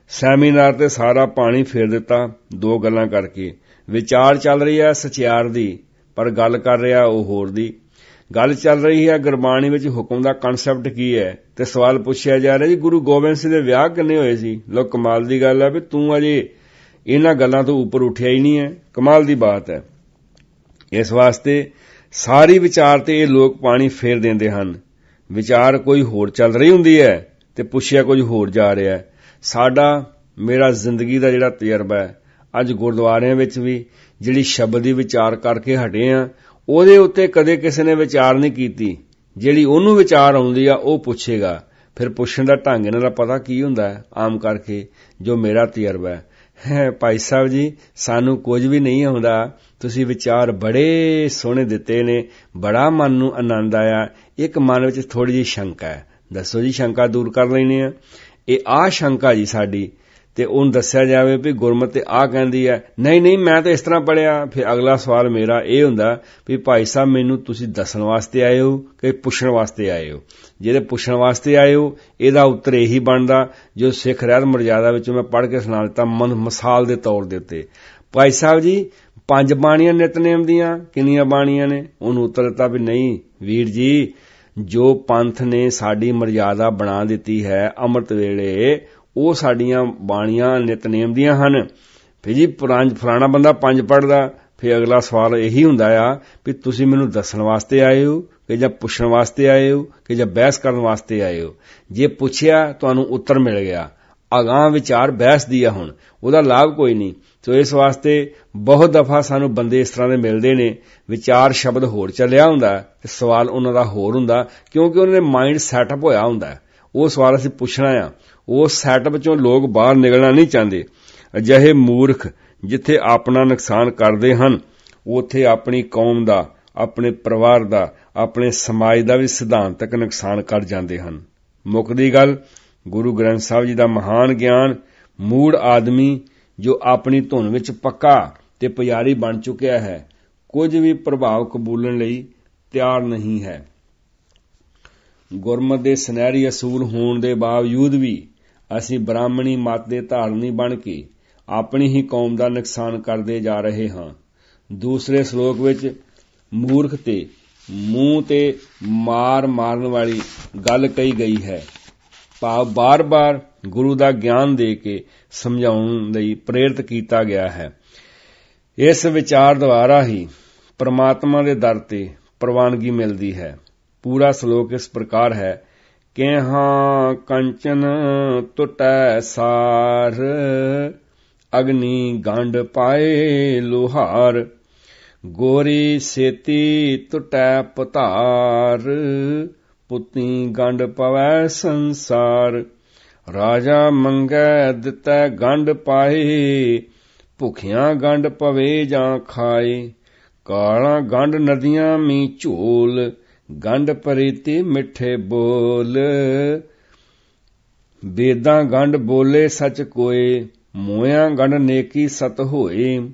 ਸੈਮੀਨਾਰ ਤੇ ਸਾਰਾ ਪਾਣੀ ਫੇਰ ਦਿੱਤਾ ਦੋ ਗੱਲਾਂ ਕਰਕੇ। ਵਿਚਾਰ ਚੱਲ ਰਹੀ ਹੈ ਸਚਿਆਰ ਦੀ, ਪਰ ਗੱਲ ਕਰ ਰਿਹਾ ਉਹ ਹੋਰ ਦੀ। ਗੱਲ ਚੱਲ ਰਹੀ ਹੈ ਗੁਰਬਾਣੀ ਵਿੱਚ ਹੁਕਮ ਦਾ ਕਨਸੈਪਟ ਕੀ ਹੈ? ਤੇ ਸਵਾਲ ਪੁੱਛਿਆ ਜਾ ਰਿਹਾ ਜੀ, ਗੁਰੂ ਗੋਬਿੰਦ ਸਿੰਘ ਦੇ ਵਿਆਹ ਕਿੰਨੇ ਹੋਏ ਸੀ? ਲੋ ਕਮਾਲ ਦੀ ਗੱਲ ਹੈ ਵੀ ਤੂੰ ਅਜੇ ਇਹਨਾਂ ਗੱਲਾਂ ਤੋਂ ਉੱਪਰ ਉੱਠਿਆ ਹੀ ਨਹੀਂ ਹੈ। ਕਮਾਲ ਦੀ ਬਾਤ ਹੈ। ਇਸ ਵਾਸਤੇ ਸਾਰੀ ਵਿਚਾਰ ਤੇ ਇਹ ਲੋਕ ਪਾਣੀ ਫੇਰ ਦਿੰਦੇ ਹਨ। ਵਿਚਾਰ ਕੋਈ ਹੋਰ ਚੱਲ ਰਹੀ ਹੁੰਦੀ ਹੈ ਤੇ ਪੁੱਛਿਆ ਕੁਝ ਹੋਰ ਜਾ ਰਿਹਾ ਹੈ। ਸਾਡਾ, ਮੇਰਾ ਜ਼ਿੰਦਗੀ ਦਾ ਜਿਹੜਾ ਤਜਰਬਾ ਹੈ, ਅੱਜ ਗੁਰਦੁਆਰਿਆਂ ਵਿੱਚ ਵੀ ਜਿਹੜੀ ਸ਼ਬਦ ਦੀ ਵਿਚਾਰ ਕਰਕੇ ਹਟੇ ਆ ਉਹਦੇ ਉੱਤੇ ਕਦੇ ਕਿਸੇ ਨੇ ਵਿਚਾਰ ਨਹੀਂ ਕੀਤੀ। ਜਿਹੜੀ ਉਹਨੂੰ ਵਿਚਾਰ ਆਉਂਦੀ ਆ, ਉਹ ਪੁੱਛੇਗਾ। ਫਿਰ ਪੁੱਛਣ ਦਾ ਢੰਗ ਇਹਨਾਂ ਦਾ ਪਤਾ ਕੀ ਹੁੰਦਾ ਹੈ, ਆਮ ਕਰਕੇ ਜੋ ਮੇਰਾ ਤਜਰਬਾ ਹੈ। ਭਾਈ ਸਾਹਿਬ ਜੀ, ਸਾਨੂੰ ਕੁਝ ਵੀ ਨਹੀਂ ਆਉਂਦਾ। ਤੁਸੀਂ ਵਿਚਾਰ ਬੜੇ ਸੋਹਣੇ ਦਿੱਤੇ ਨੇ, ਬੜਾ ਮਨ ਨੂੰ ਆਨੰਦ ਆਇਆ। ਇੱਕ ਮਨ ਵਿੱਚ ਥੋੜੀ ਜਿਹੀ ਸ਼ੰਕਾ ਹੈ। ਦੱਸੋ ਜੀ, ਸ਼ੰਕਾ ਦੂਰ ਕਰ ਲੈਣੀ ਆ ਇਹ ਆ ਸ਼ੰਕਾ ਜੀ ਸਾਡੀ ਤੇ ਉਹਨੂੰ ਦੱਸਿਆ ਜਾਵੇ ਵੀ ਗੁਰਮਤਿ ਤੇ ਆ ਕਹਿੰਦੀ ਹੈ, ਨਹੀਂ ਨਹੀਂ, ਮੈਂ ਤਾਂ ਇਸ ਤਰ੍ਹਾਂ ਪੜਿਆ ਫਿਰ ਅਗਲਾ ਸਵਾਲ ਮੇਰਾ ਇਹ ਹੁੰਦਾ ਵੀ ਭਾਈ ਸਾਹਿਬ, ਮੈਨੂੰ ਤੁਸੀਂ ਦੱਸਣ ਵਾਸਤੇ ਆਏ ਹੋ ਕਿ ਪੁੱਛਣ ਵਾਸਤੇ ਆਏ ਹੋ? ਜਿਹੜੇ ਪੁੱਛਣ ਵਾਸਤੇ ਆਏ ਹੋ, ਇਹਦਾ ਉੱਤਰ ਇਹੀ ਬਣਦਾ, ਜੋ ਸਿੱਖ ਰਹਿਤ ਮਰਜ਼ਾਦਾ ਵਿੱਚ ਮੈਂ ਪੜ੍ਹ ਕੇ ਸੁਣਾ ਦਿੱਤਾ ਮਨ ਮਿਸਾਲ ਦੇ ਤੌਰ ਦੇ ਉੱਤੇ। ਭਾਈ ਸਾਹਿਬ ਜੀ, ਪੰਜ ਬਾਣੀਆਂ ਨਿਤਨੇਮ ਦੀਆਂ, ਕਿੰਨੀਆਂ ਬਾਣੀਆਂ ਨੇ? ਉਹਨੂੰ ਉੱਤਰ ਦਿੱਤਾ ਵੀ ਨਹੀਂ, ਵੀਰ ਜੀ, ਜੋ ਪੰਥ ਨੇ ਸਾਡੀ ਮਰਜ਼ਾਦਾ ਬਣਾ ਦਿੱਤੀ ਹੈ, ਅੰਮ੍ਰਿਤ ਵੇਲੇ ਉਹ ਸਾਡੀਆਂ ਬਾਣੀਆਂ ਨਿਤਨੇਮ ਦੀਆਂ ਹਨ। ਫਿਰ ਜੀ ਪੰਜ ਫਲਾਣਾ ਬੰਦਾ ਪੰਜ ਪੜਦਾ ਫਿਰ ਅਗਲਾ ਸਵਾਲ ਇਹੀ ਹੁੰਦਾ ਆ ਵੀ ਤੁਸੀਂ ਮੈਨੂੰ ਦੱਸਣ ਵਾਸਤੇ ਆਏ ਹੋ ਕਿ ਜਾਂ ਪੁੱਛਣ ਵਾਸਤੇ ਆਏ ਹੋ ਕਿ ਜਾਂ ਬਹਿਸ ਕਰਨ ਵਾਸਤੇ ਆਏ ਹੋ? ਜੇ ਪੁੱਛਿਆ ਤੁਹਾਨੂੰ ਉੱਤਰ ਮਿਲ ਗਿਆ। ਅਗਾਹ ਵਿਚਾਰ ਬਹਿਸ ਦੀ ਆ ਹੁਣ। ਉਹਦਾ ਲਾਭ ਕੋਈ ਨਹੀਂ। ਸੋ ਇਸ ਵਾਸਤੇ ਬਹੁਤ ਦਫਾ ਸਾਨੂੰ ਬੰਦੇ ਇਸ ਤਰ੍ਹਾਂ ਦੇ ਮਿਲਦੇ ਨੇ। ਵਿਚਾਰ ਸ਼ਬਦ ਹੋਰ ਚੱਲਿਆ ਹੁੰਦਾ ਤੇ ਸਵਾਲ ਉਹਨਾਂ ਦਾ ਹੋਰ ਹੁੰਦਾ ਕਿਉਂਕਿ ਉਹਨਾਂ ਦੇ ਮਾਈਂਡ ਸੈਟਅਪ ਹੋਇਆ ਹੁੰਦਾ। ਉਹ ਸਵਾਲ ਅਸੀਂ ਪੁੱਛਣਾ ਆ। ਉਸ ਸੈਟਅਪ ਚੋਂ ਲੋਕ ਬਾਹਰ ਨਿਕਲਣਾ ਨਹੀਂ ਚਾਹੁੰਦੇ। ਅਜਿਹੇ ਮੂਰਖ ਜਿੱਥੇ ਆਪਣਾ ਨੁਕਸਾਨ ਕਰਦੇ ਹਨ, ਉਥੇ ਆਪਣੀ ਕੌਮ ਦਾ, ਆਪਣੇ ਪਰਿਵਾਰ ਦਾ, ਆਪਣੇ ਸਮਾਜ ਦਾ ਵੀ ਸਿਧਾਂਤਕ ਨੁਕਸਾਨ ਕਰ ਜਾਂਦੇ ਹਨ। ਮੁੱਕਦੀ ਗੱਲ, ਗੁਰੂ ਗ੍ਰੰਥ ਸਾਹਿਬ ਜੀ ਦਾ ਮਹਾਨ ਗਿਆਨ, ਮੂੜ ਆਦਮੀ ਜੋ ਆਪਣੀ ਧੁਨ ਵਿੱਚ ਪੱਕਾ ਤੇ ਪੁਜਾਰੀ ਬਣ ਚੁੱਕਿਆ ਹੈ, ਕੁਝ ਵੀ ਪ੍ਰਭਾਵ ਕਬੂਲਣ ਲਈ ਤਿਆਰ ਨਹੀਂ ਹੈ। ਗੁਰਮਤ ਦੇ ਸੁਨਹਿਰੀ ਅਸੂਲ ਹੋਣ ਦੇ ਬਾਵਜੂਦ ਵੀ ਅਸੀਂ ਬ੍ਰਾਹਮਣੀ ਮਤ ਦੇ ਧਾਰਨੀ ਬਣ ਕੇ ਆਪਣੀ ਹੀ ਕੌਮ ਦਾ ਨੁਕਸਾਨ ਕਰਦੇ ਜਾ ਰਹੇ ਹਾਂ। ਦੂਸਰੇ ਸ਼ਲੋਕ ਵਿੱਚ ਮੂਰਖ ਤੇ ਮੂੰਹ ਤੇ ਮਾਰ ਮਾਰਨ ਵਾਲੀ ਗੱਲ ਕਹੀ ਗਈ ਹੈ। ਭਾਵ ਬਾਰ-ਬਾਰ ਗੁਰੂ ਦਾ ਗਿਆਨ ਦੇ ਕੇ ਸਮਝਾਉਣ ਲਈ ਪ੍ਰੇਰਿਤ ਕੀਤਾ ਗਿਆ ਹੈ। ਇਸ ਵਿਚਾਰ ਦੁਆਰਾ ਹੀ ਪ੍ਰਮਾਤਮਾ ਦੇ ਦਰ ਤੇ ਪ੍ਰਵਾਨਗੀ ਮਿਲਦੀ ਹੈ। ਪੂਰਾ ਸ਼ਲੋਕ ਇਸ ਪ੍ਰਕਾਰ ਹੈ ਕਿਹਾਂ ਕੰਚਨ ਟੁਟੈ ਸਾਰ, ਅਗਨੀ ਗੰਢ ਪਾਏ ਲੋਹਾਰ, ਗੋਰੀ ਸੇਤੀ ਟੁਟੈ ਪਤਾਰ, ਪੁੱਤੀ ਗੰਢ ਪਵੈ ਸੰਸਾਰ, ਰਾਜਾ ਮੰਗੈ ਦਿੱਤੈ ਗੰਢ ਪਾਏ, ਭੁਖਿਆਂ ਗੰਢ ਪਵੇ ਜਾਂ ਖਾਏ, ਕਾਲਾਂ ਗੰਢ ਨਦੀਆਂ ਮੀ ਝੋਲ ਗੰਢ ਪ੍ਰੀਤੀ ਮਿੱਠੇ ਬੋਲ। ਵੇਦਾਂ ਗੰਢ ਬੋਲੇ ਸਚ ਕੋਏ ਮੋਇਆ ਗੰਢ ਨੇਕੀ ਸਤ ਹੋਏ।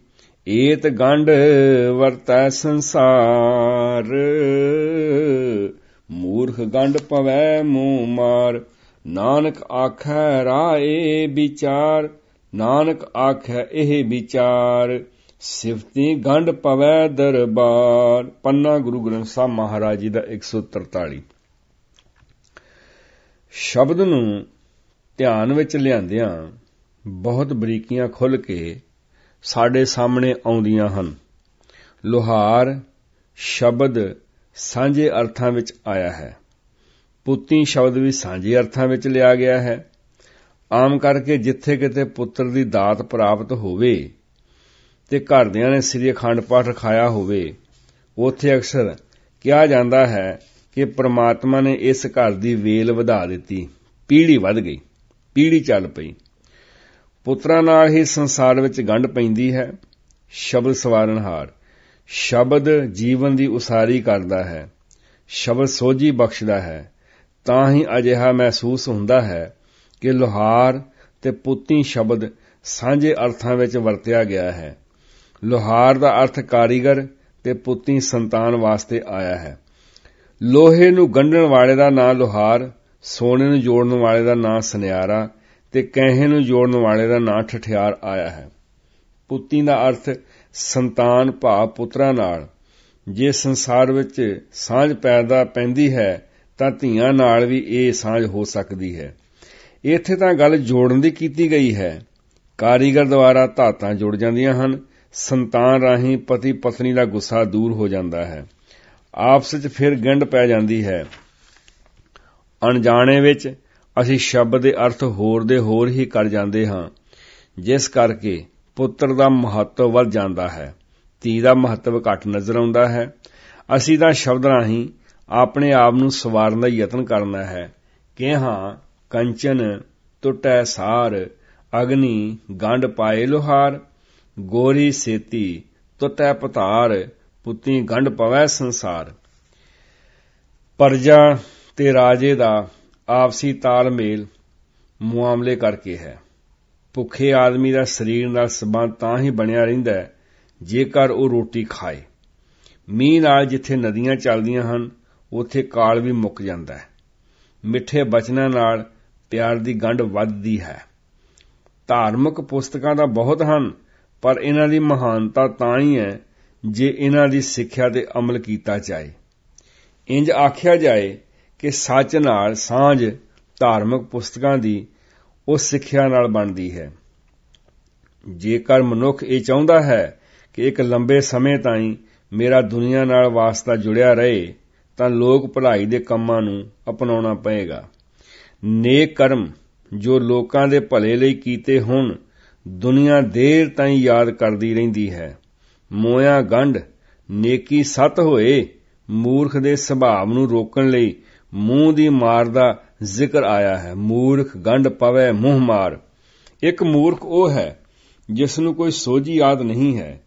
ਏਤ ਗੰਢ ਵਰਤੈ ਸੰਸਾਰ। ਮੂਰਖ ਗੰਢ ਪਵੈ ਮੂੰ ਮਾਰ। ਨਾਨਕ ਆਖੈ ਰਾਏ ਵਿਚਾਰ। ਨਾਨਕ ਆਖੈ ਇਹ ਵਿਚਾਰ। ਸਿਫਤੀ ਗੰਢ ਪਵੈ ਦਰਬਾਰ। ਪੰਨਾ ਗੁਰੂ ਗ੍ਰੰਥ ਸਾਹਿਬ ਮਹਾਰਾਜ ਜੀ ਦਾ 143 ਸ਼ਬਦ ਨੂੰ ਧਿਆਨ ਵਿੱਚ ਲਿਆਂਦਿਆਂ ਬਹੁਤ ਬਰੀਕੀਆਂ ਖੁੱਲ ਕੇ ਸਾਡੇ ਸਾਹਮਣੇ ਆਉਂਦੀਆਂ ਹਨ। ਲੋਹਾਰ ਸ਼ਬਦ ਸਾਂਝੇ ਅਰਥਾਂ ਵਿੱਚ ਆਇਆ ਹੈ। ਪੁੱਤੀ ਸ਼ਬਦ ਵੀ ਸਾਂਝੇ ਅਰਥਾਂ ਵਿੱਚ ਲਿਆ ਗਿਆ ਹੈ। ਆਮ ਕਰਕੇ ਜਿੱਥੇ ਕਿਤੇ ਪੁੱਤਰ ਦੀ ਦਾਤ ਪ੍ਰਾਪਤ ਹੋਵੇ ਤੇ ਘਰਦਿਆਂ ਨੇ ਸ੍ਰੀ ਅਖੰਡ ਪਾਠ ਰਖਾਇਆ ਹੋਵੇ। ਉਥੇ ਅਕਸਰ ਕਿਹਾ ਜਾਂਦਾ ਹੈ ਕਿ ਪ੍ਰਮਾਤਮਾ ਨੇ ਇਸ ਘਰ ਦੀ ਵੇਲ ਵਧਾ ਦਿੱਤੀ। ਪੀੜੀ ਵੱਧ ਗਈ। ਪੀੜੀ ਚੱਲ ਪਈ। ਪੁੱਤਰਾਂ ਨਾਲ ਹੀ ਸੰਸਾਰ ਵਿੱਚ ਗੰਢ ਪੈਂਦੀ ਹੈ। ਸ਼ਬਦ ਸਵਾਰਨਹਾਰ ਸ਼ਬਦ ਜੀਵਨ ਦੀ ਉਸਾਰੀ ਕਰਦਾ ਹੈ। ਸ਼ਬਦ ਸੋਝੀ ਬਖਸ਼ਦਾ ਹੈ। ਤਾਂ ਹੀ ਅਜਿਹਾ ਮਹਿਸੂਸ ਹੁੰਦਾ ਹੈ ਕਿ ਲੋਹਾਰ ਤੇ ਪੁੱਤੀ ਸ਼ਬਦ ਸਾਂਝੇ ਅਰਥਾਂ ਵਿੱਚ ਵਰਤਿਆ ਗਿਆ ਹੈ। ਲੋਹਾਰ ਦਾ ਅਰਥ ਕਾਰੀਗਰ ਤੇ ਪੁੱਤੀ ਸੰਤਾਨ ਵਾਸਤੇ ਆਇਆ ਹੈ। ਲੋਹੇ ਨੂੰ ਗੰਢਣ ਵਾਲੇ ਦਾ ਨਾਂ ਲੋਹਾਰ, ਸੋਨੇ ਨੂੰ ਜੋੜਨ ਵਾਲੇ ਦਾ ਨਾਂ ਸੁਨਿਆਰਾ ਤੇ ਕੈਹੇ ਨੂੰ ਜੋੜਨ ਵਾਲੇ ਦਾ ਨਾਂ ਠਠਿਆਰ ਆਇਆ ਹੈ। ਪੁੱਤੀ ਦਾ ਅਰਥ ਸੰਤਾਨ ਭਾ ਪੁੱਤਰਾਂ ਨਾਲ। ਜੇ ਸੰਸਾਰ ਵਿੱਚ ਸਾਂਝ ਪੈਦਾ ਪੈਂਦੀ ਹੈ ਤਾਂ ਧੀਆਂ ਨਾਲ ਵੀ ਇਹ ਸਾਂਝ ਹੋ ਸਕਦੀ ਹੈ। ਇੱਥੇ ਤਾਂ ਗੱਲ ਜੋੜਨ ਦੀ ਕੀਤੀ ਗਈ ਹੈ। ਕਾਰੀਗਰ ਦੁਆਰਾ ਧਾਤਾਂ ਜੁੜ ਜਾਂਦੀਆਂ ਹਨ ਸੰਤਾਨ ਰਾਹੀਂ ਪਤੀ ਪਤਨੀ ਦਾ ਗੁੱਸਾ ਦੂਰ ਹੋ ਜਾਂਦਾ ਹੈ। ਆਪਸ ਵਿੱਚ ਫਿਰ ਗੰਢ ਪੈ ਜਾਂਦੀ ਹੈ। ਅਣਜਾਣੇ ਵਿੱਚ ਅਸੀਂ ਸ਼ਬਦ ਦੇ ਅਰਥ ਹੋਰ ਦੇ ਹੋਰ ਹੀ ਕਰ ਜਾਂਦੇ ਹਾਂ, ਜਿਸ ਕਰਕੇ ਪੁੱਤਰ ਦਾ ਮਹੱਤਵ ਵੱਧ ਜਾਂਦਾ ਹੈ, ਧੀ ਦਾ ਮਹੱਤਵ ਘੱਟ ਨਜ਼ਰ ਆਉਂਦਾ ਹੈ। ਅਸੀਂ ਤਾਂ ਸ਼ਬਦ ਰਾਹੀਂ ਆਪਣੇ ਆਪ ਨੂੰ ਸਵਾਰਨ ਦਾ ਯਤਨ ਕਰਨਾ ਹੈ। ਕਿ ਹਾਂ, ਕੰਚਨ ਟੁੱਟੈ ਸਾਰ, ਅਗਨੀ, ਗੰਢ ਪਾਏ ਲੋਹਾਰ ਗੋਰੀ ਸੇਤੀ ਟੁੱਟੈ ਪਤਾਰ, ਪੁੱਤੀ ਗੰਢ ਪਵੈ ਸੰਸਾਰ। ਪਰਜਾ ਤੇ ਰਾਜੇ ਦਾ ਆਪਸੀ ਤਾਲਮੇਲ ਮੁਆਮਲੇ ਕਰਕੇ ਹੈ। ਭੁੱਖੇ ਆਦਮੀ ਦਾ ਸਰੀਰ ਨਾਲ ਸਬੰਧ ਤਾਂ ਹੀ ਬਣਿਆ ਰਹਿੰਦਾ ਹੈ, ਜੇਕਰ ਉਹ ਰੋਟੀ ਖਾਏ। ਮੀਂਹ ਨਾਲ ਜਿੱਥੇ ਨਦੀਆਂ ਚੱਲਦੀਆਂ ਹਨ, ਉੱਥੇ ਕਾਲ ਵੀ ਮੁੱਕ ਜਾਂਦਾ ਹੈ। ਮਿੱਠੇ ਬਚਨਾਂ ਨਾਲ ਪਿਆਰ ਦੀ ਗੰਢ ਵੱਧਦੀ ਹੈ। ਧਾਰਮਿਕ ਪੁਸਤਕਾਂ ਤਾਂ ਬਹੁਤ ਹਨ ਪਰ ਇਹਨਾਂ ਦੀ ਮਹਾਨਤਾ ਤਾਂ ਹੀ ਹੈ ਜੇ ਇਹਨਾਂ ਦੀ ਸਿੱਖਿਆ ਤੇ ਅਮਲ ਕੀਤਾ ਜਾਏ। ਇੰਜ ਆਖਿਆ ਜਾਏ ਕਿ ਸੱਚ ਨਾਲ ਸਾਂਝ ਧਾਰਮਿਕ ਪੁਸਤਕਾਂ ਦੀ ਉਸ ਸਿੱਖਿਆ ਨਾਲ ਬਣਦੀ ਹੈ। ਜੇਕਰ ਮਨੁੱਖ ਇਹ ਚਾਹੁੰਦਾ ਹੈ ਕਿ ਇੱਕ ਲੰਬੇ ਸਮੇਂ ਤਾਈਂ ਮੇਰਾ ਦੁਨੀਆ ਨਾਲ ਵਾਸਤਾ ਜੁੜਿਆ ਰਹੇ, ਤਾਂ ਲੋਕ ਭਲਾਈ ਦੇ ਕੰਮਾਂ ਨੂੰ ਅਪਣਾਉਣਾ ਪਏਗਾ। ਨੇਕ ਕਰਮ ਜੋ ਲੋਕਾਂ ਦੇ ਭਲੇ ਲਈ ਕੀਤੇ ਹੋਣ ਦੁਨੀਆ ਦੇਰ ਤਾਈਂ ਯਾਦ ਕਰਦੀ ਰਹਿੰਦੀ ਹੈ। ਮੋਇਆ ਗੰਢ, ਨੇਕੀ ਸਤ ਹੋਏ, ਮੂਰਖ ਦੇ ਸੁਭਾਵ ਨੂੰ ਰੋਕਣ ਲਈ ਮੂੰਹ ਦੀ ਮਾਰ ਦਾ ਜ਼ਿਕਰ ਆਇਆ ਹੈ। ਮੂਰਖ ਗੰਢ ਪਵੇ ਮੂੰਹ ਮਾਰ। ਇੱਕ ਮੂਰਖ ਉਹ ਹੈ ਜਿਸ ਨੂੰ ਕੋਈ ਸੋਝੀ ਯਾਦ ਨਹੀਂ ਹੈ।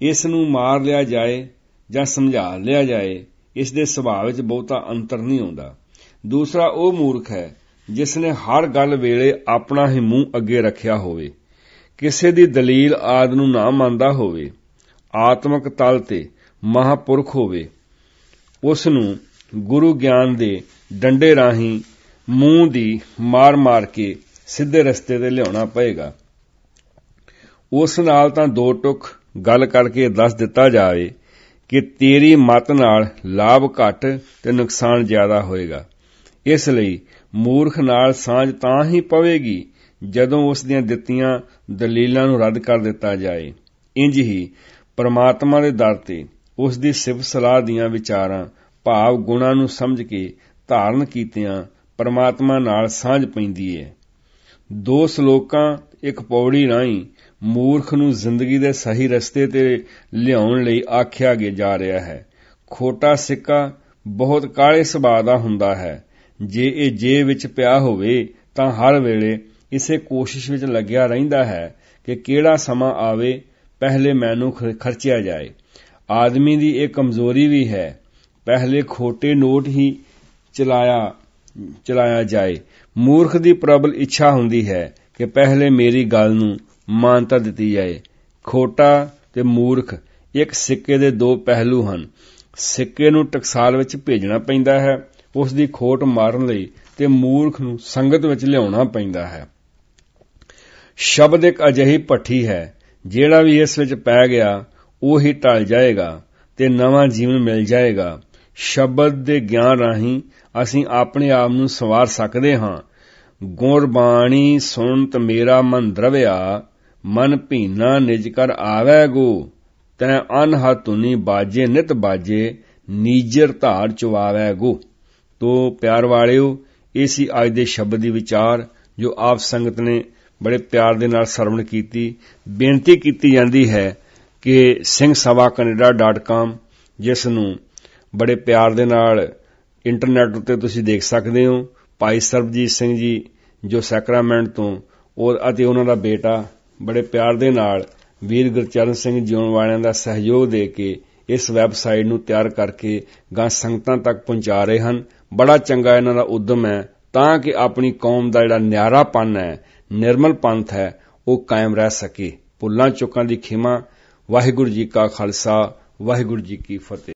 ਇਸ ਨੂੰ ਮਾਰ ਲਿਆ ਜਾਏ ਜਾਂ ਸਮਝਾ ਲਿਆ ਜਾਏ, ਇਸ ਦੇ ਸੁਭਾਅ ਵਿੱਚ ਬਹੁਤਾ ਅੰਤਰ ਨਹੀਂ ਆਉਂਦਾ। ਦੂਸਰਾ ਉਹ ਮੂਰਖ ਹੈ ਜਿਸ ਨੇ ਹਰ ਗੱਲ ਵੇਲੇ ਆਪਣਾ ਹੀ ਮੂੰਹ ਅੱਗੇ ਰੱਖਿਆ ਹੋਵੇ। ਕਿਸੇ ਦੀ ਦਲੀਲ ਆਦ ਨੂੰ ਨਾ ਮੰਨਦਾ ਹੋਵੇ, ਆਤਮਿਕ ਤਲ ਤੇ ਮਹਾਪੁਰਖ ਹੋਵੇ, ਉਸ ਨੂੰ ਗੁਰੂ ਗਿਆਨ ਦੇ ਡੰਡੇ ਰਾਹੀਂ ਮੂੰਹ ਦੀ ਮਾਰ-ਮਾਰ ਕੇ ਸਿੱਧੇ ਰਸਤੇ ਤੇ ਲਿਆਉਣਾ ਪਏਗਾ। ਉਸ ਨਾਲ ਤਾਂ ਦੋ ਟੁਕ ਗੱਲ ਕਰਕੇ ਦੱਸ ਦਿੱਤਾ ਜਾਵੇ ਕਿ ਤੇਰੀ ਮਤ ਨਾਲ ਲਾਭ ਘੱਟ ਤੇ ਨੁਕਸਾਨ ਜ਼ਿਆਦਾ ਹੋਏਗਾ। ਇਸ ਲਈ ਮੂਰਖ ਨਾਲ ਸਾਂਝ ਤਾਂ ਹੀ ਪਵੇਗੀ ਜਦੋਂ ਉਸ ਦੀਆਂ ਦਿੱਤੀਆਂ ਦਲੀਲਾਂ ਨੂੰ ਰੱਦ ਕਰ ਦਿੱਤਾ ਜਾਏ, ਇੰਜ ਹੀ ਪਰਮਾਤਮਾ ਦੇ ਦਰ ਤੇ ਉਸ ਦੀ ਸਿਫਤ ਸਲਾਹ ਦੀਆਂ ਵਿਚਾਰਾਂ, ਭਾਵ ਗੁਣਾਂ ਨੂੰ ਸਮਝ ਕੇ ਧਾਰਨ ਕੀਤਿਆਂ ਪਰਮਾਤਮਾ ਨਾਲ ਸਾਂਝ ਪੈਂਦੀ ਹੈ ਦੋ ਸ਼ਲੋਕਾਂ, ਇੱਕ ਪੌੜੀ ਰਾਹੀਂ ਮੂਰਖ ਨੂੰ ਜ਼ਿੰਦਗੀ ਦੇ ਸਹੀ ਰਸਤੇ ਤੇ ਲਿਆਉਣ ਲਈ ਆਖਿਆ ਗਿਆ ਜਾ ਰਿਹਾ ਹੈ। ਖੋਟਾ ਸਿੱਕਾ ਬਹੁਤ ਕਾਲੇ ਸੁਭਾਅ ਦਾ ਹੁੰਦਾ ਹੈ। ਜੇ ਇਹ ਜੇਬ ਵਿੱਚ ਪਿਆ ਹੋਵੇ, ਤਾਂ ਹਰ ਵੇਲੇ ਇਸੇ ਕੋਸ਼ਿਸ਼ ਵਿੱਚ ਲੱਗਿਆ ਰਹਿੰਦਾ ਹੈ ਕਿ ਕਿਹੜਾ ਸਮਾਂ ਆਵੇ, ਪਹਿਲੇ ਮੈਨੂੰ ਖਰਚਿਆ ਜਾਏ। ਆਦਮੀ ਦੀ ਇਹ ਕਮਜ਼ੋਰੀ ਵੀ ਹੈ, ਪਹਿਲੇ ਖੋਟੇ ਨੋਟ ਹੀ ਚਲਾਇਆ ਚਲਾਇਆ ਜਾਏ। ਮੂਰਖ ਦੀ ਪ੍ਰਬਲ ਇੱਛਾ ਹੁੰਦੀ ਹੈ ਕਿ ਪਹਿਲੇ ਮੇਰੀ ਗੱਲ ਨੂੰ ਮਾਨਤਾ ਦਿੱਤੀ ਜਾਏ। ਖੋਟਾ ਤੇ ਮੂਰਖ ਇੱਕ ਸਿੱਕੇ ਦੇ ਦੋ ਪਹਿਲੂ ਹਨ। ਸਿੱਕੇ ਨੂੰ ਟਕਸਾਲ ਵਿੱਚ ਭੇਜਣਾ ਪੈਂਦਾ ਹੈ, ਉਸ ਦੀ ਖੋਟ ਮਾਰਨ ਲਈ ਤੇ ਮੂਰਖ ਨੂੰ ਸੰਗਤ ਵਿੱਚ ਲਿਆਉਣਾ ਪੈਂਦਾ ਹੈ। ਸ਼ਬਦ ਇੱਕ ਅਜਿਹੀ ਪੱਠੀ ਹੈ, ਜਿਹੜਾ ਵੀ ਇਸ ਵਿੱਚ ਪੈ ਗਿਆ, ਉਹ ਹੀ ਟਲ ਜਾਏਗਾ ਤੇ ਨਵਾਂ ਜੀਵਨ ਮਿਲ ਜਾਏਗਾ। ਸ਼ਬਦ ਦੇ ਗਿਆਨ ਰਾਹੀਂ ਅਸੀਂ ਆਪਣੇ ਆਪ ਨੂੰ ਸਵਾਰ ਸਕਦੇ ਹਾਂ। ਗੁਰਬਾਣੀ ਸੁਣਤ ਮੇਰਾ ਮਨ ਦਰਵਿਆ, ਮਨ ਭੀਨਾ ਨਿਜ ਕਰ ਆਵੈ ਗੋ। ਤੈ ਅਨਹ ਤੁਨੀ ਬਾਜੇ, ਨਿਤ ਬਾਜੇ, ਨੀਜਰ ਧਾਰ ਚੁਆਵੈ ਗੋ। ਤੋ ਪਿਆਰ ਵਾਲਿਓ, ਇਹ ਸੀ ਅੱਜ ਦੇ ਸ਼ਬਦ ਦੀ ਵਿਚਾਰ, ਜੋ ਆਪ ਸੰਗਤ ਨੇ ਬੜੇ ਪਿਆਰ ਦੇ ਨਾਲ ਸਰਵਣ ਕੀਤੀ, ਬੇਨਤੀ ਕੀਤੀ ਜਾਂਦੀ ਹੈ ਕਿ singsavacanada.com ਜਿਸ ਨੂੰ ਬੜੇ ਪਿਆਰ ਦੇ ਨਾਲ ਇੰਟਰਨੈਟ ਉੱਤੇ ਤੁਸੀਂ ਦੇਖ ਸਕਦੇ ਹੋ, ਭਾਈ ਸਰਬਜੀਤ ਸਿੰਘ ਜੀ, ਜੋ ਸੈਕਰਾਮੈਂਟ ਤੋਂ ਉਹ ਅਤੇ ਉਹਨਾਂ ਦਾ ਬੇਟਾ, ਬੜੇ ਪਿਆਰ ਦੇ ਨਾਲ ਵੀਰ ਗੁਰਚਰਨ ਸਿੰਘ ਜਿਉਣ ਵਾਲਿਆਂ ਦਾ ਸਹਿਯੋਗ ਦੇ ਕੇ ਇਸ ਵੈਬਸਾਈਟ ਨੂੰ ਤਿਆਰ ਕਰਕੇ ਗਾਂ ਸੰਗਤਾਂ ਤੱਕ ਪਹੁੰਚਾ ਰਹੇ ਹਨ। ਬੜਾ ਚੰਗਾ ਇਹਨਾਂ ਦਾ ਉਦਮ ਹੈ, ਤਾਂ ਕਿ ਆਪਣੀ ਕੌਮ ਦਾ ਜਿਹੜਾ ਨਿਆਰਾਪਨ ਹੈ ਨਿਰਮਲ ਪੰਥ ਹੈ, ਉਹ ਕਾਇਮ ਰਹਿ ਸਕੇ। ਭੁੱਲਾਂ ਚੁੱਕਾਂ ਦੀ ਖਿਮਾ, ਵਾਹਿਗੁਰੂ ਜੀ ਕਾ ਖਾਲਸਾ, ਵਾਹਿਗੁਰੂ ਜੀ ਕੀ ਫਤਿਹ।